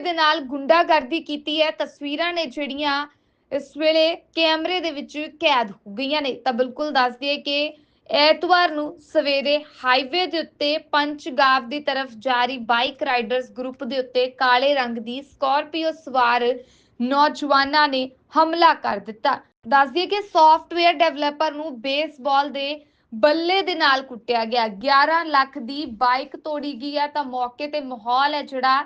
ਦੇ ਨਾਲ ਗੁੰਡਾਗਰਦੀ ਕੀਤੀ ਹੈ, ਤਸਵੀਰਾਂ ਨੇ ਜਿਹੜੀਆਂ ਇਸ ਵੇਲੇ ਕੈਮਰੇ ਦੇ ਵਿੱਚ ਕੈਦ ਹੋ ਗਈਆਂ ਨੇ। ਤਾਂ ਬਿਲਕੁਲ ਦੱਸ ਦਈਏ ਕਿ ਐਤਵਾਰ ਨੂੰ ਸਵੇਰੇ ਹਾਈਵੇ ਦੇ ਉੱਤੇ ਪੰਚਗਾਵ ਦੀ ਤਰਫ ਜਾਰੀ ਬਾਈਕ ਰਾਈਡਰਸ ਗਰੁੱਪ ਦੇ ਉੱਤੇ ਕਾਲੇ ਰੰਗ ਦੀ ਸਕਾਰਪੀਓ ਸਵਾਰ ਨੌਜਵਾਨਾਂ ਨੇ ਹਮਲਾ ਕਰ ਦਿੱਤਾ। ਦੱਸ ਦਈਏ ਕਿ ਸੌਫਟਵੇਅਰ ਡਿਵੈਲਪਰ ਨੂੰ ਬੇਸਬਾਲ ਦੇ ਬੱਲੇ ਦੇ ਨਾਲ ਕੁੱਟਿਆ ਗਿਆ। 11 ਲੱਖ ਦੀ ਬਾਈਕ ਤੋੜੀ ਗਈ ਹੈ। ਤਾਂ ਮੌਕੇ ਤੇ ਮਾਹੌਲ ਹੈ ਜਿਹੜਾ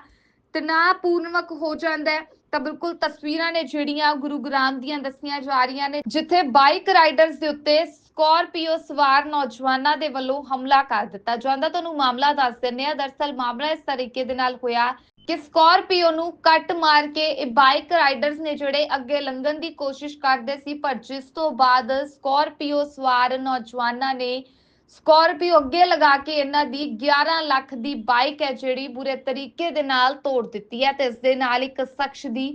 ਤਣਾਅਪੂਰਵਕ ਹੋ ਜਾਂਦਾ ਹੈ, ਤਾਂ ਬਿਲਕੁਲ ਤਸਵੀਰਾਂ ਨੇ ਜਿਹੜੀਆਂ ਗੁਰੂਗ੍ਰਾਮ ਦੀਆਂ ਦੱਸੀਆਂ ਜਾ ਰਹੀਆਂ ਨੇ, ਜਿੱਥੇ ਬਾਈਕ ਰਾਈਡਰਸ ਦੇ ਉੱਤੇ ਸਕਾਰਪੀਓ ਸਵਾਰ ਨੌਜਵਾਨਾਂ ਦੇ ਵੱਲੋਂ ਹਮਲਾ ਕਰ ਦਿੱਤਾ ਜਾਂਦਾ। ਤੁਹਾਨੂੰ ਮਾਮਲਾ ਦੱਸ ਦਿੰਦੇ ਆ ਦਰਸਲ ਮਾਮਲਾ ਇਸ ਤਰੀਕੇ ਦੇ ਨਾਲ ਹੋਇਆ ਕਿ ਸਕਾਰਪੀਓ ਨੂੰ ਕੱਟ ਮਾਰ ਕੇ ਇਹ ਬਾਈਕ ਰਾਈਡਰਸ ਨੇ ਜਿਹੜੇ ਅੱਗੇ ਲੰਘਣ ਦੀ ਕੋਸ਼ਿਸ਼ ਕਰਦੇ ਸੀ, ਪਰ ਜਿਸ ਤੋਂ ਬਾਅਦ ਸਕਾਰਪੀਓ ਸਵਾਰ ਨੌਜਵਾਨਾਂ ਨੇ ਸਕਾਰਪੀਓ ਅੱਗੇ ਲਗਾ ਕੇ ਇਹਨਾਂ ਦੀ 11 ਲੱਖ ਦੀ ਬਾਈਕ ਹੈ ਜਿਹੜੀ ਬੁਰੇ ਤਰੀਕੇ ਦੇ ਨਾਲ ਤੋੜ ਦਿੱਤੀ ਹੈ ਤੇ ਇਸ ਦੇ ਨਾਲ ਇੱਕ ਸ਼ਖਸ ਦੀ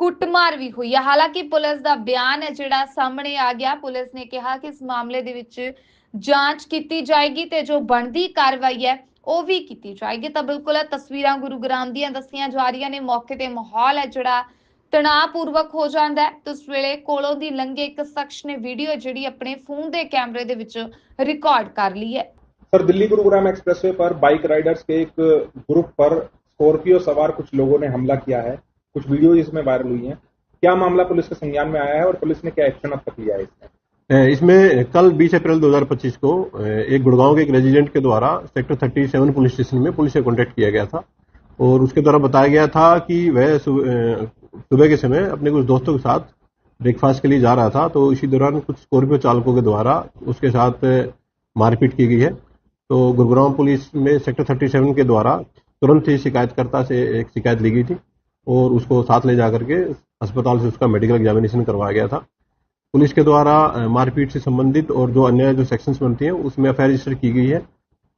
ਕੁੱਟਮਾਰ ਵੀ ਹੋਈ ਹੈ। ਹਾਲਾਂਕਿ ਪੁਲਿਸ ਦਾ ਬਿਆਨ ਹੈ ਜਿਹੜਾ ਸਾਹਮਣੇ ਆ ਗਿਆ। ਪੁਲਿਸ ਨੇ ਕਿਹਾ ਕਿ ਇਸ ਮਾਮਲੇ ਦੇ ਵਿੱਚ ਜਾਂਚ ਕੀਤੀ ਜਾਏਗੀ ਤੇ ਜੋ ਬਣਦੀ ਕਾਰਵਾਈ ਹੈ ਉਹ ਵੀ ਕੀਤੀ ਜਾਏਗੀ। ਤਾਂ ਬਿਲਕੁਲ ਇਹ ਤਸਵੀਰਾਂ ਗੁਰੂਗ੍ਰਾਮ ਦੀਆਂ ਦੱਸੀਆਂ ਜਾ ਰਹੀਆਂ ਨੇ। ਮੌਕੇ ਤੇ ਮਾਹੌਲ ਹੈ ਜਿਹੜਾ ਤਣਾਅਪੂਰਵਕ ਹੋ ਜਾਂਦਾ ਹੈ ਤੇ ਉਸ ਵੇਲੇ ਕੋਲੋਂ ਦੀ ਲੰਘੇ ਇੱਕ ਸ਼ਖਸ ਨੇ ਵੀਡੀਓ ਜਿਹੜੀ ਆਪਣੇ ਫੋਨ ਦੇ ਕੈਮਰੇ ਦੇ ਵਿੱਚ ਰਿਕਾਰਡ ਕਰ ਲਈ ਹੈ सर दिल्ली गुरुग्राम एक्सप्रेसवे पर बाइक राइडर्स के एक ग्रुप पर स्कॉर्पियो सवार कुछ लोगों ने हमला किया है कुछ वीडियो इसमें वायरल हुई हैं क्या मामला पुलिस के संज्ञान में आया है और पुलिस ने क्या एक्शन अब तक लिया है इसमें ए, इसमें कल 20 अप्रैल 2025 को ए, एक गुड़गांव के एक रेजिडेंट के द्वारा सेक्टर 37 पुलिस स्टेशन में पुलिस से कांटेक्ट किया गया था और उसके द्वारा बताया गया था कि वह सुब- ए, सुबह के समय अपने कुछ दोस्तों के साथ ब्रेकफास्ट के लिए जा रहा था तो इसी दौरान कुछ स्कॉर्पियो चालकों के द्वारा उसके साथ मारपीट की गई है। तो गुरुग्राम पुलिस में सेक्टर 37 के द्वारा तुरंत ही शिकायतकर्ता से एक शिकायत ली गई थी और उसको साथ ले जाकर के अस्पताल से उसका मेडिकल एग्जामिनेशन करवाया गया था। पुलिस के द्वारा मारपीट से संबंधित और जो अन्य जो सेक्शंस बनती हैं, उसमें एफ़ रजिस्टर की गई है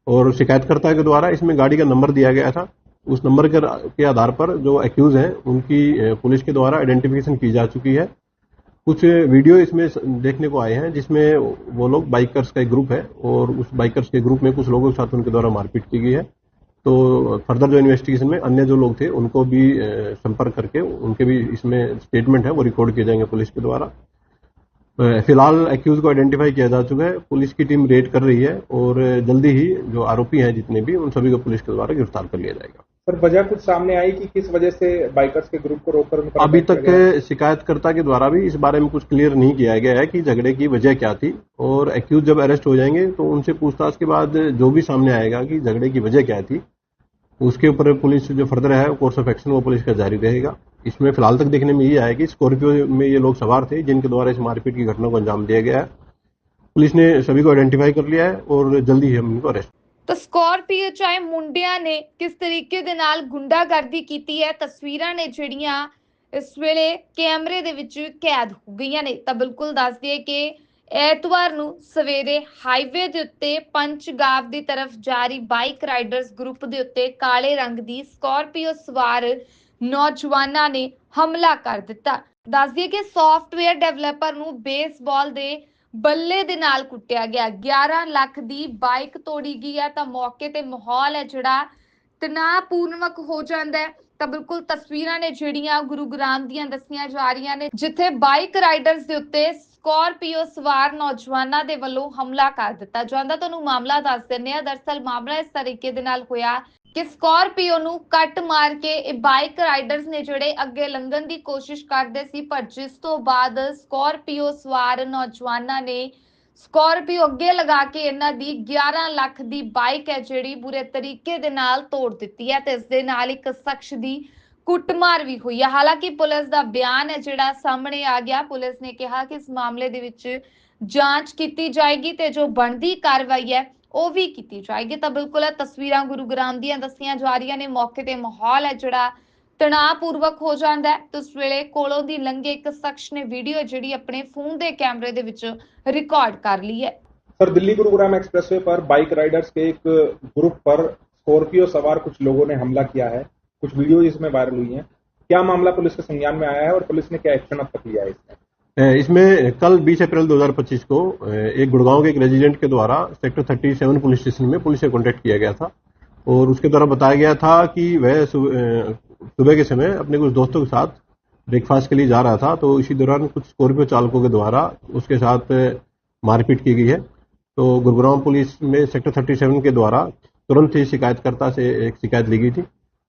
और शिकायतकर्ता के द्वारा इसमें गाड़ी का नंबर दिया गया था। उस नंबर के, के आधार पर जो एक्यूज हैं उनकी पुलिस के द्वारा आइडेंटिफिकेशन की जा चुकी है। कुछ वीडियो इसमें देखने को आए हैं जिसमें वो लोग बाइकर्स का एक ग्रुप है और उस बाइकर्स के ग्रुप में कुछ लोगों के साथ उनके द्वारा मारपीट की गई है। तो फर्दर जो इन्वेस्टिगेशन में अन्य जो लोग थे उनको भी संपर्क करके उनके भी इसमें स्टेटमेंट है वो रिकॉर्ड किए जाएँगे पुलिस के द्वारा। फ़िलहाल एक्यूज को आइडेंटिफाई किया जा चुका है पुलिस की टीम रेड कर रही है और जल्दी ही जो आरोपी हैं जितने भी उन सभी को पुलिस के द्वारा गिरफ़्तार कर लिया जाएगा। सर वजह कुछ सामने आई कि किस वजह से बाइकर्स के ग्रुप को रोककर पर अभी तक शिकायतकर्ता के द्वारा भी इस बारे में कुछ क्लियर नहीं किया गया है कि झगड़े की वजह क्या थी। और एक्यूज जब अरेस्ट हो जाएँगे तो उनसे पूछताछ के बाद जो भी सामने आएगा कि झगड़े की वजह क्या थी उसके ऊपर पुलिस जो फर्दर है कोर्स ऑफ़ एक्शन वो पुलिस का जारी रहेगा। इसमें फ़िलहाल तक देखने में ये आया कि स्कॉर्पियो में ये लोग सवार थे जिनके द्वारा इस मारपीट की घटना को अंजाम दिया गया है। पुलिस ने सभी को आइडेंटिफाई कर लिया है और जल्दी ही हम इनको अरेस्ट ਤਾਂ ਸਕਾਰਪੀਓ ਚਾਹੇ ਮੁੰਡਿਆਂ ਨੇ ਕਿਸ ਤਰੀਕੇ ਦੇ ਨਾਲ ਗੁੰਡਾਗਰਦੀ ਕੀਤੀ ਹੈ, ਤਸਵੀਰਾਂ ਨੇ ਜਿਹੜੀਆਂ ਇਸ ਵੇਲੇ ਕੈਮਰੇ ਦੇ ਵਿੱਚ ਕੈਦ ਹੋ ਗਈਆਂ ਨੇ। ਤਾਂ ਬਿਲਕੁਲ ਦੱਸ ਦਈਏ ਕਿ ਐਤਵਾਰ ਨੂੰ ਸਵੇਰੇ ਹਾਈਵੇ ਦੇ ਉੱਤੇ ਪੰਚਗਾਵ ਦੀ ਤਰਫ ਜਾਰੀ ਬਾਈਕ ਰਾਈਡਰਸ ਗਰੁੱਪ ਦੇ ਉੱਤੇ ਕਾਲੇ ਰੰਗ ਦੀ ਸਕਾਰਪੀਓ ਸਵਾਰ ਨੌਜਵਾਨਾਂ ਨੇ ਹਮਲਾ ਕਰ ਦਿੱਤਾ। ਦੱਸ ਦਈਏ ਕਿ ਸੌਫਟਵੇਅਰ ਡਿਵੈਲਪਰ ਨੂੰ ਬੇਸਬਾਲ ਦੇ ਬੱਲੇ ਦੇ ਨਾਲ ਕੁੱਟਿਆ ਗਿਆ। 11 ਲੱਖ ਦੀ ਬਾਈਕ ਤੋੜੀ ਗਈ ਹੈ ਤਾਂ ਮੌਕੇ ਤੇ ਮਾਹੌਲ ਹੈ ਜਿਹੜਾ ਤਣਾਅਪੂਰਵਕ ਹੋ ਜਾਂਦਾ ਹੈ। ਤਾਂ ਬਿਲਕੁਲ ਤਸਵੀਰਾਂ ਨੇ ਜਿਹੜੀਆਂ ਗੁਰੂਗ੍ਰਾਮ ਦੀਆਂ ਦੱਸੀਆਂ ਜਾ ਰਹੀਆਂ ਨੇ, ਜਿੱਥੇ ਬਾਈਕ ਰਾਈਡਰਸ ਦੇ ਉੱਤੇ ਸਕਾਰਪੀਓ ਸਵਾਰ ਨੌਜਵਾਨਾਂ ਦੇ ਵੱਲੋਂ ਹਮਲਾ ਕਰ ਦਿੱਤਾ ਜਾਂਦਾ। ਤੁਹਾਨੂੰ ਮਾਮਲਾ ਦੱਸ ਦਿੰਦੇ ਆ ਦਰਸਲ ਮਾਮਲਾ ਇਸ ਤਰੀਕੇ ਦੇ ਨਾਲ ਹੋਇਆ ਕਿ ਸਕੋਰਪੀਓ ਨੂੰ ਕੱਟ ਮਾਰ ਕੇ ਇਹ ਬਾਈਕ ਰਾਈਡਰਸ ਨੇ ਜਿਹੜੇ ਅੱਗੇ ਲੰਘਣ ਦੀ ਕੋਸ਼ਿਸ਼ ਕਰਦੇ ਸੀ, ਪਰ ਜਿਸ ਤੋਂ ਬਾਅਦ ਸਕੋਰਪੀਓ ਸਵਾਰ ਨੌਜਵਾਨਾਂ ਨੇ ਸਕੋਰਪੀਓ ਅੱਗੇ ਲਗਾ ਕੇ ਇਹਨਾਂ ਦੀ 11 ਲੱਖ ਦੀ ਬਾਈਕ ਹੈ ਜਿਹੜੀ ਬੁਰੇ ਤਰੀਕੇ ਦੇ ਨਾਲ ਤੋੜ ਦਿੱਤੀ ਹੈ ਤੇ ਇਸ ਦੇ ਨਾਲ ਇੱਕ ਸ਼ਖਸ ਦੀ ਕੁੱਟਮਾਰ ਵੀ ਹੋਈ ਹੈ। ਹਾਲਾਂਕਿ ਪੁਲਿਸ ਦਾ ਬਿਆਨ ਹੈ ਜਿਹੜਾ ਸਾਹਮਣੇ ਆ ਗਿਆ। ਪੁਲਿਸ ਨੇ ਕਿਹਾ ਕਿ ਇਸ ਮਾਮਲੇ ਦੇ ਵਿੱਚ ਜਾਂਚ ਕੀਤੀ ਜਾਏਗੀ ਤੇ ਜੋ ਬਣਦੀ ਕਾਰਵਾਈ ਹੈ ਉਹ ਵੀ ਕੀਤੀ ਜਾਏਗੀ ਤਾਂ ਬਿਲਕੁਲ ਇਹ ਤਸਵੀਰਾਂ ਗੁਰੂਗ੍ਰਾਮ ਦੀਆਂ ਦੱਸੀਆਂ ਜਾ ਰਹੀਆਂ ਨੇ ਮੌਕੇ ਤੇ ਮਾਹੌਲ ਹੈ ਜਿਹੜਾ ਤਣਾਅਪੂਰਵਕ ਹੋ ਜਾਂਦਾ ਹੈ ਤੇ ਉਸ ਵੇਲੇ ਕੋਲੋਂ ਦੀ ਲੰਘੇ ਇੱਕ ਸ਼ਖਸ ਨੇ ਵੀਡੀਓ ਜਿਹੜੀ ਆਪਣੇ ਫੋਨ ਦੇ ਕੈਮਰੇ ਦੇ ਵਿੱਚ ਰਿਕਾਰਡ ਕਰ ਲਈ ਹੈ सर दिल्ली गुरुग्राम एक्सप्रेसवे पर बाइक राइडर्स के एक ग्रुप पर स्कॉर्पियो सवार कुछ लोगों ने हमला किया है कुछ वीडियो इसमें वायरल हुई हैं क्या मामला पुलिस के संज्ञान में आया है और पुलिस ने क्या एक्शन अब तक लिया है इसमें ए, इसमें कल 20 अप्रैल 2025 को एक गुड़गांव के एक रेजिडेंट के द्वारा सेक्टर 37 पुलिस स्टेशन में पुलिस से कॉन्टेक्ट किया गया था। और उसके द्वारा बताया गया था कि वह सुबह के समय अपने कुछ दोस्तों के साथ ब्रेकफास्ट के लिए जा रहा था। तो इसी दौरान कुछ स्कॉर्पियो चालकों के द्वारा उसके साथ मारपीट की गई है। तो गुरुग्राम पुलिस में सेक्टर 37 के द्वारा तुरंत ही शिकायतकर्ता से एक शिकायत ली गई थी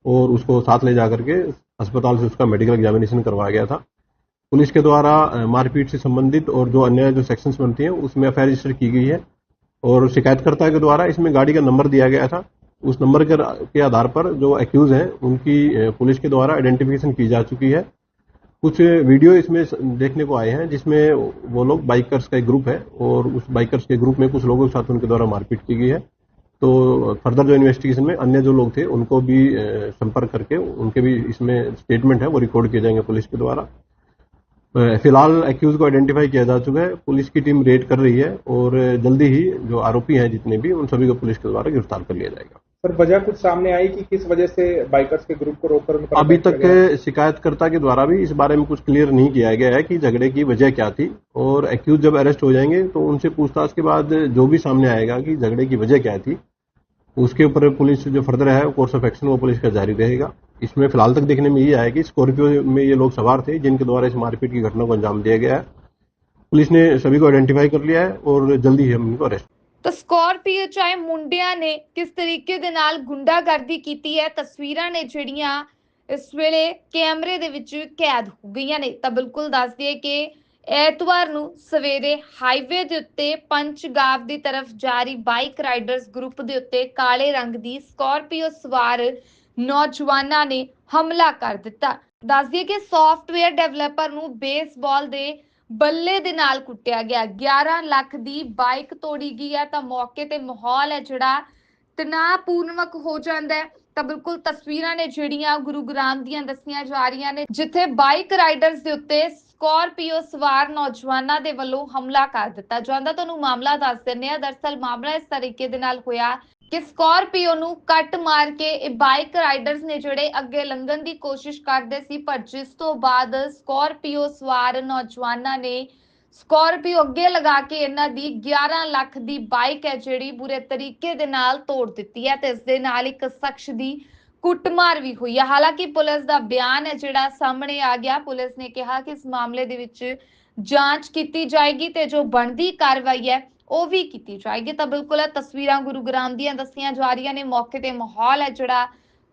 और उसको साथ ले जाकर के अस्पताल से उसका मेडिकल एग्जामिनेशन करवाया गया था। पुलिस के द्वारा मारपीट से संबंधित और जो अन्य जो सेक्शंस बनती हैं उसमें एफ़ रजिस्टर की गई है। और शिकायतकर्ता के द्वारा इसमें गाड़ी का नंबर दिया गया था। उस नंबर के, आधार पर जो एक्यूज हैं उनकी पुलिस के द्वारा आइडेंटिफिकेशन की जा चुकी है। कुछ वीडियो इसमें देखने को आए हैं जिसमें वो लोग बाइकर्स का एक ग्रुप है और उस बाइकर्स के ग्रुप में कुछ लोगों के साथ उनके द्वारा मारपीट की गई है। तो फर्दर जो इन्वेस्टिगेशन में अन्य जो लोग थे उनको भी संपर्क करके उनके भी इसमें स्टेटमेंट है वो रिकॉर्ड किए जाएँगे पुलिस के द्वारा। फ़िलहाल एक्यूज को आइडेंटिफाई किया जा चुका है। पुलिस की टीम रेड कर रही है और जल्दी ही जो आरोपी हैं जितने भी उन सभी को पुलिस के द्वारा गिरफ़्तार कर लिया जाएगा। सर वजह कुछ सामने आई कि किस वजह से बाइकर्स के ग्रुप को रोककर अभी? तक शिकायतकर्ता के द्वारा भी इस बारे में कुछ क्लियर नहीं किया गया है कि झगड़े की वजह क्या थी। और एक्यूज जब अरेस्ट हो जाएँगे तो उनसे पूछताछ के बाद जो भी सामने आएगा कि झगड़े की वजह क्या थी उसके ऊपर पुलिस जो फर्दर है कोर्स ऑफ एक्शन वो पुलिस का जारी रहेगा इसमें फिलहाल तक देखने में ये आया कि स्कॉर्पियो में ये लोग सवार थे जिनके द्वारा इस मारपीट की घटना को अंजाम दिया गया है पुलिस ने सभी को आइडेंटिफाई कर लिया है और जल्दी ही हम इनको अरेस्ट ਤਾਂ ਸਕਾਰਪੀਓ ਚਾਹੇ ਮੁੰਡਿਆਂ ਨੇ ਕਿਸ ਤਰੀਕੇ ਦੇ ਨਾਲ ਗੁੰਡਾਗਰਦੀ ਕੀਤੀ ਹੈ ਤਸਵੀਰਾਂ ਨੇ ਜਿਹੜੀਆਂ ਇਸ ਵੇਲੇ ਕੈਮਰੇ ਦੇ ਵਿੱਚ ਕੈਦ ਹੋ ਗਈਆਂ ਨੇ ਤਾਂ ਬਿਲਕੁਲ ਦੱਸ ਦਈਏ ਕਿ ਐਤਵਾਰ ਨੂੰ ਸਵੇਰੇ ਹਾਈਵੇ ਦੇ ਉੱਤੇ ਪੰਚਗਾਵ ਦੀ ਤਰਫ ਜਾਰੀ ਬਾਈਕ ਰਾਈਡਰਸ ਗਰੁੱਪ ਦੇ ਉੱਤੇ ਕਾਲੇ ਰੰਗ ਦੀ ਸਕਾਰਪੀਓ ਸਵਾਰ ਨੌਜਵਾਨਾਂ ਨੇ ਹਮਲਾ ਕਰ ਦਿੱਤਾ। ਦੱਸ ਦਈਏ ਕਿ ਸੌਫਟਵੇਅਰ ਡਿਵੈਲਪਰ ਨੂੰ ਬੇਸਬਾਲ ਦੇ ਬੱਲੇ ਦੇ ਨਾਲ ਕੁੱਟਿਆ ਗਿਆ। 11 ਲੱਖ ਦੀ ਬਾਈਕ ਤੋੜੀ ਗਈ ਹੈ, ਤਾਂ ਮੌਕੇ ਤੇ ਮਾਹੌਲ ਹੈ ਜਿਹੜਾ ਤਣਾਅਪੂਰਵਕ ਹੋ ਜਾਂਦਾ ਹੈ। ਤਾਂ ਬਿਲਕੁਲ ਤਸਵੀਰਾਂ ਨੇ ਜਿਹੜੀਆਂ ਗੁਰੂ ਗ੍ਰਾਮ ਦੀਆਂ ਦੱਸੀਆਂ ਜਾ ਰਹੀਆਂ ਨੇ, ਜਿੱਥੇ ਬਾਈਕ ਰਾਈਡਰਸ ਦੇ ਉੱਤੇ ਸਕਾਰਪੀਓ ਸਵਾਰ ਨੌਜਵਾਨਾਂ ਦੇ ਵੱਲੋਂ ਹਮਲਾ ਕਰ ਦਿੱਤਾ। ਜਾਂਦਾ ਤੁਹਾਨੂੰ ਮਾਮਲਾ ਦੱਸ ਦਿੰਦੇ ਆ ਦਰਸਲ ਮਾਮਲਾ ਇਸ ਤਰੀਕੇ ਦੇ ਨਾਲ ਹੋਇਆ ਕਿ ਸਕਾਰਪੀਓ ਨੂੰ ਕੱਟ ਮਾਰ ਕੇ ਇਹ ਬਾਈਕ ਰਾਈਡਰਸ ਨੇ ਜਿਹੜੇ ਅੱਗੇ ਲੰਘਣ ਦੀ ਕੋਸ਼ਿਸ਼ ਕਰਦੇ ਸੀ, ਪਰ ਜਿਸ ਤੋਂ ਬਾਅਦ ਸਕੋਰਪੀਓ ਸਵਾਰ ਨੌਜਵਾਨਾਂ ਨੇ ਸਕੋਰਪੀਓ ਅੱਗੇ ਲਗਾ ਕੇ ਇਹਨਾਂ ਦੀ 11 ਲੱਖ ਦੀ ਬਾਈਕ ਹੈ ਜਿਹੜੀ ਬੁਰੇ ਤਰੀਕੇ ਦੇ ਨਾਲ ਤੋੜ ਦਿੱਤੀ ਹੈ ਤੇ ਇਸ ਦੇ ਨਾਲ ਇੱਕ ਸ਼ਖਸ ਦੀ ਕੁੱਟਮਾਰ ਵੀ ਹੋਈ ਹੈ ਹਾਲਾਂਕਿ ਪੁਲਿਸ ਦਾ ਬਿਆਨ ਹੈ ਜਿਹੜਾ ਸਾਹਮਣੇ ਆ ਗਿਆ ਪੁਲਿਸ ਨੇ ਕਿਹਾ ਕਿ ਇਸ ਮਾਮਲੇ ਦੇ ਵਿੱਚ ਜਾਂਚ ਕੀਤੀ ਜਾਏਗੀ ਤੇ ਜੋ ਬਣਦੀ ਕਾਰਵਾਈ ਹੈ ਉਹ ਵੀ ਕੀਤੀ ਜਾਏਗੀ ਤਾਂ ਬਿਲਕੁਲ ਇਹ ਤਸਵੀਰਾਂ ਗੁਰੂਗ੍ਰਾਮ ਦੀਆਂ ਦੱਸੀਆਂ ਜਾ ਰਹੀਆਂ ਨੇ ਮੌਕੇ ਤੇ ਮਾਹੌਲ ਹੈ ਜਿਹੜਾ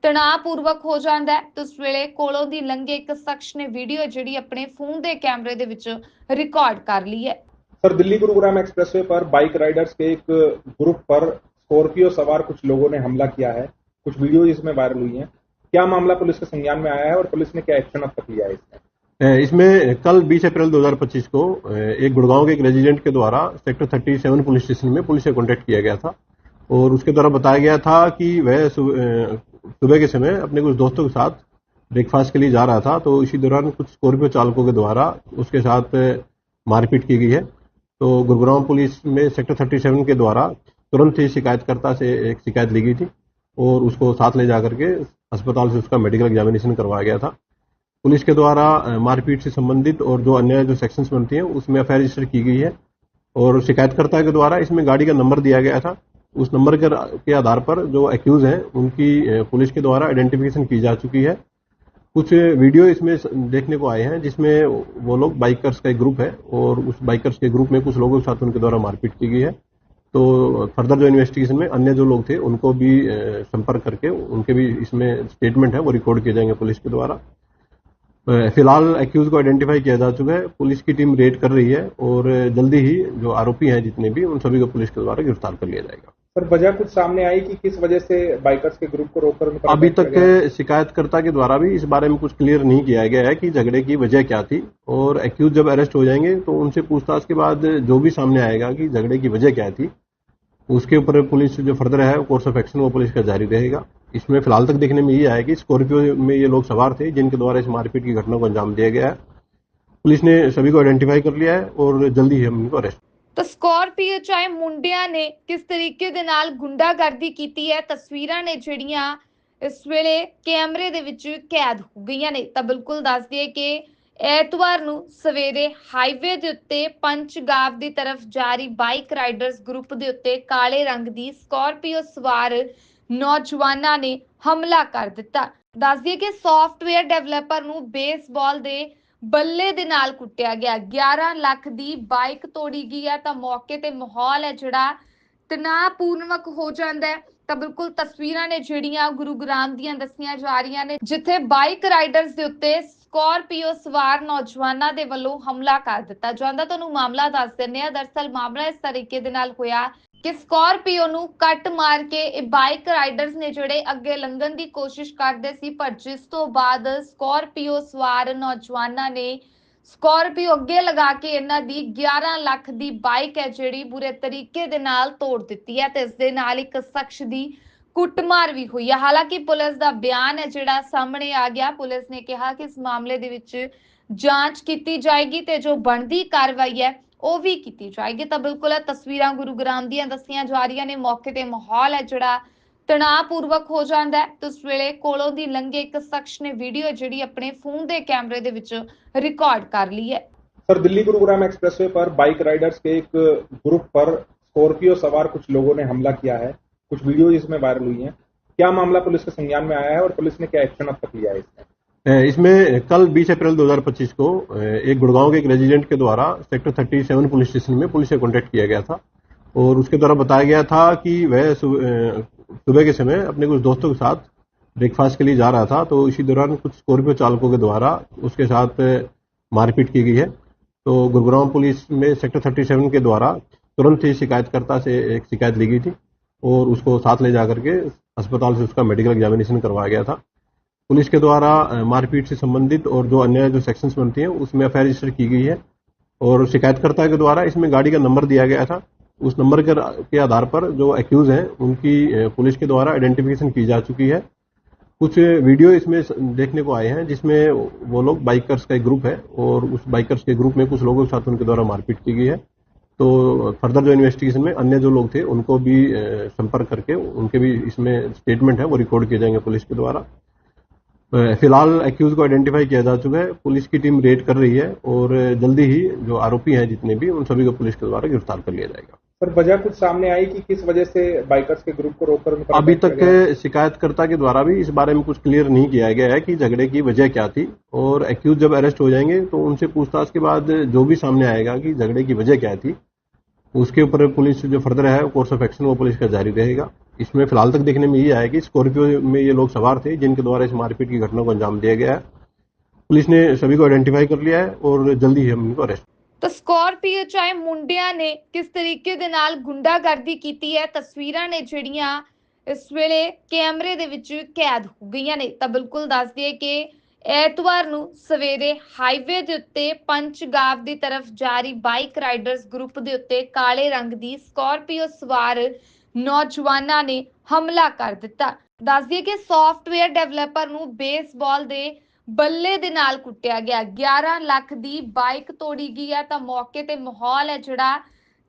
ਤਣਾਅਪੂਰਵਕ ਹੋ ਜਾਂਦਾ ਹੈ ਤੇ ਉਸ ਵੇਲੇ ਕੋਲੋਂ ਦੀ ਲੰਘੇ ਇੱਕ ਸ਼ਖਸ ਨੇ ਵੀਡੀਓ ਜਿਹੜੀ ਆਪਣੇ ਫੋਨ ਦੇ ਕੈਮਰੇ ਦੇ ਵਿੱਚ ਰਿਕਾਰਡ ਕਰ ਲਈ ਹੈ सर दिल्ली गुरुग्राम एक्सप्रेसवे पर बाइक राइडर्स के एक ग्रुप पर स्कॉर्पियो सवार कुछ लोगों ने हमला किया है कुछ वीडियो इसमें वायरल हुई हैं। क्या मामला पुलिस के संज्ञान में आया है और पुलिस ने क्या एक्शन अब तक लिया है इसमें? इसमें कल 20 अप्रैल 2025 को एक गुड़गांव के एक रेजिडेंट के द्वारा सेक्टर 37 पुलिस स्टेशन में पुलिस से कांटेक्ट किया गया था। और उसके द्वारा बताया गया था कि वह सुबह के समय अपने कुछ दोस्तों के साथ ब्रेकफास्ट के लिए जा रहा था। तो इसी दौरान कुछ स्कॉर्पियो चालकों के द्वारा उसके साथ मारपीट की गई है। तो गुरुग्राम पुलिस में सेक्टर 37 के द्वारा तुरंत ही शिकायतकर्ता से एक शिकायत ली गई थी। और उसको साथ ले जाकर के अस्पताल से उसका मेडिकल एग्जामिनेशन करवाया गया था। पुलिस के द्वारा मारपीट से संबंधित और जो अन्य जो सेक्शंस बनती हैं उसमें एफ़ रजिस्टर की गई है। और शिकायतकर्ता के द्वारा इसमें गाड़ी का नंबर दिया गया था। उस नंबर के, आधार पर जो एक्यूज हैं उनकी पुलिस के द्वारा आइडेंटिफिकेशन की जा चुकी है। कुछ वीडियो इसमें देखने को आए हैं जिसमें वो लोग बाइकर्स का एक ग्रुप है और उस बाइकर्स के ग्रुप में कुछ लोगों के साथ उनके द्वारा मारपीट की गई है। तो फर्दर जो इन्वेस्टिगेशन में अन्य जो लोग थे उनको भी संपर्क करके उनके भी इसमें स्टेटमेंट है वो रिकॉर्ड किए जाएँगे पुलिस के द्वारा फ़िलहाल एक्यूज को आइडेंटिफाई किया जा चुका है पुलिस की टीम रेड कर रही है और जल्दी ही जो आरोपी हैं जितने भी उन सभी को पुलिस के द्वारा गिरफ़्तार कर लिया जाएगा सर वजह कुछ सामने आई कि किस वजह से बाइकर्स के ग्रुप को रोककर अभी? तक शिकायतकर्ता के द्वारा भी इस बारे में कुछ क्लियर नहीं किया गया है कि झगड़े की वजह क्या थी और एक्यूज जब अरेस्ट हो जाएँगे तो उनसे पूछताछ के बाद जो भी सामने आएगा कि झगड़े की वजह क्या थी उसके ऊपर पुलिस जो फर्दर है कोर्स ऑफ एक्शन वो पुलिस का जारी रहेगा इसमें फिलहाल तक देखने में ये आया कि स्कॉर्पियो में ये लोग सवार थे जिनके द्वारा इस मारपीट की घटना को अंजाम दिया गया है पुलिस ने सभी को आइडेंटिफाई कर लिया है और जल्दी ही हम इनको अरेस्ट ਤਾਂ ਸਕਾਰਪੀਓ ਚਾਹੇ ਮੁੰਡਿਆਂ ਨੇ ਕਿਸ ਤਰੀਕੇ ਦੇ ਨਾਲ ਗੁੰਡਾਗਰਦੀ ਕੀਤੀ ਹੈ ਤਸਵੀਰਾਂ ਨੇ ਜਿਹੜੀਆਂ ਇਸ ਵੇਲੇ ਕੈਮਰੇ ਦੇ ਵਿੱਚ ਕੈਦ ਹੋ ਗਈਆਂ ਨੇ ਤਾਂ ਬਿਲਕੁਲ ਦੱਸ ਦਈਏ ਕਿ ਐਤਵਾਰ ਨੂੰ ਸਵੇਰੇ ਹਾਈਵੇ ਦੇ ਉੱਤੇ ਪੰਚਗਾਵ ਦੀ ਤਰਫ ਜਾਰੀ ਬਾਈਕ ਰਾਈਡਰਸ ਗਰੁੱਪ ਦੇ ਉੱਤੇ ਕਾਲੇ ਰੰਗ ਦੀ ਸਕਾਰਪੀਓ ਸਵਾਰ ਨੌਜਵਾਨਾਂ ਨੇ ਹਮਲਾ ਕਰ ਦਿੱਤਾ। ਦੱਸ ਦਈਏ ਕਿ ਸੌਫਟਵੇਅਰ ਡਿਵੈਲਪਰ ਨੂੰ ਬੇਸਬਾਲ ਦੇ ਬੱਲੇ ਦੇ ਨਾਲ ਕੁੱਟਿਆ ਗਿਆ। 11 ਲੱਖ ਦੀ ਬਾਈਕ ਤੋੜੀ ਗਈ ਹੈ ਤਾਂ ਮੌਕੇ ਤੇ ਮਾਹੌਲ ਹੈ ਜਿਹੜਾ ਤਣਾਅਪੂਰਵਕ ਹੋ ਜਾਂਦਾ ਹੈ। ਤਾਂ ਬਿਲਕੁਲ ਤਸਵੀਰਾਂ ਨੇ ਜਿਹੜੀਆਂ ਗੁਰੂਗ੍ਰਾਮ ਦੀਆਂ ਦੱਸੀਆਂ ਜਾ ਰਹੀਆਂ ਨੇ, ਜਿੱਥੇ ਬਾਈਕ ਰਾਈਡਰਸ ਦੇ ਉੱਤੇ ਸਕਾਰਪੀਓ ਸਵਾਰ ਨੌਜਵਾਨਾਂ ਦੇ ਵੱਲੋਂ ਹਮਲਾ ਕਰ ਦਿੱਤਾ। ਜਾਂਦਾ ਤੁਹਾਨੂੰ ਮਾਮਲਾ ਦੱਸ ਦਿੰਦੇ ਆ ਦਰਸਲ ਮਾਮਲਾ ਇਸ ਤਰੀਕੇ ਦੇ ਨਾਲ ਹੋਇਆ ਕਿ ਸਕਾਰਪੀਓ ਨੂੰ ਕੱਟ ਮਾਰ ਕੇ ਇਹ ਬਾਈਕ ਰਾਈਡਰਸ ਨੇ ਜਿਹੜੇ ਅੱਗੇ ਲੰਘਣ ਦੀ ਕੋਸ਼ਿਸ਼ ਕਰਦੇ ਸੀ, ਪਰ ਜਿਸ ਤੋਂ ਬਾਅਦ ਸਕੋਰਪੀਓ ਸਵਾਰ ਨੌਜਵਾਨਾਂ ਨੇ ਸਕੋਰਪੀਓ ਅੱਗੇ ਲਗਾ ਕੇ ਇਹਨਾਂ ਦੀ 11 ਲੱਖ ਦੀ ਬਾਈਕ ਹੈ ਜਿਹੜੀ ਬੁਰੇ ਤਰੀਕੇ ਦੇ ਨਾਲ ਤੋੜ ਦਿੱਤੀ ਹੈ ਤੇ ਇਸ ਦੇ ਨਾਲ ਇੱਕ ਸ਼ਖਸ ਦੀ ਕੁੱਟਮਾਰ ਵੀ ਹੋਈ ਹੈ ਹਾਲਾਂਕਿ ਪੁਲਿਸ ਦਾ ਬਿਆਨ ਹੈ ਜਿਹੜਾ ਸਾਹਮਣੇ ਆ ਗਿਆ ਪੁਲਿਸ ਨੇ ਕਿਹਾ ਕਿ ਇਸ ਮਾਮਲੇ ਦੇ ਵਿੱਚ ਜਾਂਚ ਕੀਤੀ ਜਾਏਗੀ ਤੇ ਜੋ ਬਣਦੀ ਕਾਰਵਾਈ ਹੈ ਉਹ ਵੀ ਕੀਤੀ ਜਾਏਗੀ ਤਾਂ ਬਿਲਕੁਲ ਇਹ ਤਸਵੀਰਾਂ ਗੁਰੂਗ੍ਰਾਮ ਦੀਆਂ ਦੱਸੀਆਂ ਜਾ ਰਹੀਆਂ ਨੇ ਮੌਕੇ ਤੇ ਮਾਹੌਲ ਹੈ ਜਿਹੜਾ ਤਣਾਅਪੂਰਵਕ ਹੋ ਜਾਂਦਾ ਹੈ ਤੇ ਉਸ ਵੇਲੇ ਕੋਲੋਂ ਦੀ ਲੰਘੇ ਇੱਕ ਸ਼ਖਸ ਨੇ ਵੀਡੀਓ ਜਿਹੜੀ ਆਪਣੇ ਫੋਨ ਦੇ ਕੈਮਰੇ ਦੇ ਵਿੱਚ रिकॉर्ड कर ली है सर दिल्ली गुरुग्राम एक्सप्रेसवे पर बाइक राइडर्स के एक ग्रुप पर स्कॉर्पियो सवार कुछ लोगों ने हमला किया है कुछ वीडियो इसमें वायरल हुई हैं। क्या मामला पुलिस के संज्ञान में आया है और पुलिस ने क्या एक्शन अब तक लिया है इसमें? इसमें कल 20 अप्रैल 2025 को एक गुड़गांव के एक रेजिडेंट के द्वारा सेक्टर 37 पुलिस स्टेशन में पुलिस से कांटेक्ट किया गया था। और उसके द्वारा बताया गया था कि वह सुबह के समय अपने कुछ दोस्तों के साथ ब्रेकफास्ट के लिए जा रहा था। तो इसी दौरान कुछ स्कॉर्पियो चालकों के द्वारा उसके साथ मारपीट की गई है। तो गुरुग्राम पुलिस में सेक्टर 37 के द्वारा तुरंत ही शिकायतकर्ता से एक शिकायत ली गई थी। और उसको साथ ले जाकर के अस्पताल से उसका मेडिकल एग्जामिनेशन करवाया गया था। पुलिस के द्वारा मारपीट से संबंधित और जो अन्य जो सेक्शंस बनती हैं उसमें एफ़ रजिस्टर की गई है और शिकायतकर्ता के द्वारा इसमें गाड़ी का नंबर दिया गया था। उस नंबर के, आधार पर जो एक्यूज हैं उनकी पुलिस के द्वारा आइडेंटिफिकेशन की जा चुकी है। कुछ वीडियो इसमें देखने को आए हैं जिसमें वो लोग बाइकर्स का एक ग्रुप है और उस बाइकर्स के ग्रुप में कुछ लोगों के साथ उनके द्वारा मारपीट की गई है। तो फर्दर जो इन्वेस्टिगेशन में अन्य जो लोग थे, उनको भी संपर्क करके उनके भी इसमें स्टेटमेंट है, वो रिकॉर्ड किए जाएँगे पुलिस के द्वारा। फ़िलहाल एक्यूज को आइडेंटिफाई किया जा चुका है, पुलिस की टीम रेड कर रही है और जल्दी ही जो आरोपी हैं जितने भी, उन सभी को पुलिस के द्वारा गिरफ़्तार कर लिया जाएगा। सर वजह कुछ सामने आई कि किस वजह से बाइकर्स के ग्रुप को रोककर उनका अभी? तक शिकायतकर्ता के द्वारा भी इस बारे में कुछ क्लियर नहीं किया गया है कि झगड़े की वजह क्या थी। और एक्यूज जब अरेस्ट हो जाएँगे तो उनसे पूछताछ के बाद जो भी सामने आएगा कि झगड़े की वजह क्या थी उसके ऊपर पुलिस जो फर्दर है कोर्स ऑफ़ एक्शन वो पुलिस का जारी रहेगा। इसमें फ़िलहाल तक देखने में ये आया कि स्कॉर्पियो में ये लोग सवार थे जिनके द्वारा इस मारपीट की घटना को अंजाम दिया गया है। पुलिस ने सभी को आइडेंटिफाई कर लिया है और जल्दी ही हम इनको अरेस्ट ਤਾਂ ਸਕਾਰਪੀਓ ਚਾਹੇ ਮੁੰਡਿਆਂ ਨੇ ਕਿਸ ਤਰੀਕੇ ਦੇ ਨਾਲ ਗੁੰਡਾਗਰਦੀ ਕੀਤੀ ਹੈ, ਤਸਵੀਰਾਂ ਨੇ ਜਿਹੜੀਆਂ ਇਸ ਵੇਲੇ ਕੈਮਰੇ ਦੇ ਵਿੱਚ ਕੈਦ ਹੋ ਗਈਆਂ ਨੇ। ਤਾਂ ਬਿਲਕੁਲ ਦੱਸ ਦਈਏ ਕਿ ਐਤਵਾਰ ਨੂੰ ਸਵੇਰੇ ਹਾਈਵੇ ਦੇ ਉੱਤੇ ਪੰਚਗਾਵ ਦੀ ਤਰਫ ਜਾਰੀ ਬਾਈਕ ਰਾਈਡਰਸ ਗਰੁੱਪ ਦੇ ਉੱਤੇ ਕਾਲੇ ਰੰਗ ਦੀ ਸਕਾਰਪੀਓ ਸਵਾਰ ਨੌਜਵਾਨਾਂ ਨੇ ਹਮਲਾ ਕਰ ਦਿੱਤਾ। ਦੱਸ ਦਈਏ ਕਿ ਸੌਫਟਵੇਅਰ ਡਿਵੈਲਪਰ ਨੂੰ ਬੇਸਬਾਲ ਦੇ ਬੱਲੇ ਦੇ ਨਾਲ ਕੁੱਟਿਆ ਗਿਆ। 11 ਲੱਖ ਦੀ ਬਾਈਕ ਤੋੜੀ ਗਈ ਹੈ, ਤਾਂ ਮੌਕੇ ਤੇ ਮਾਹੌਲ ਹੈ ਜਿਹੜਾ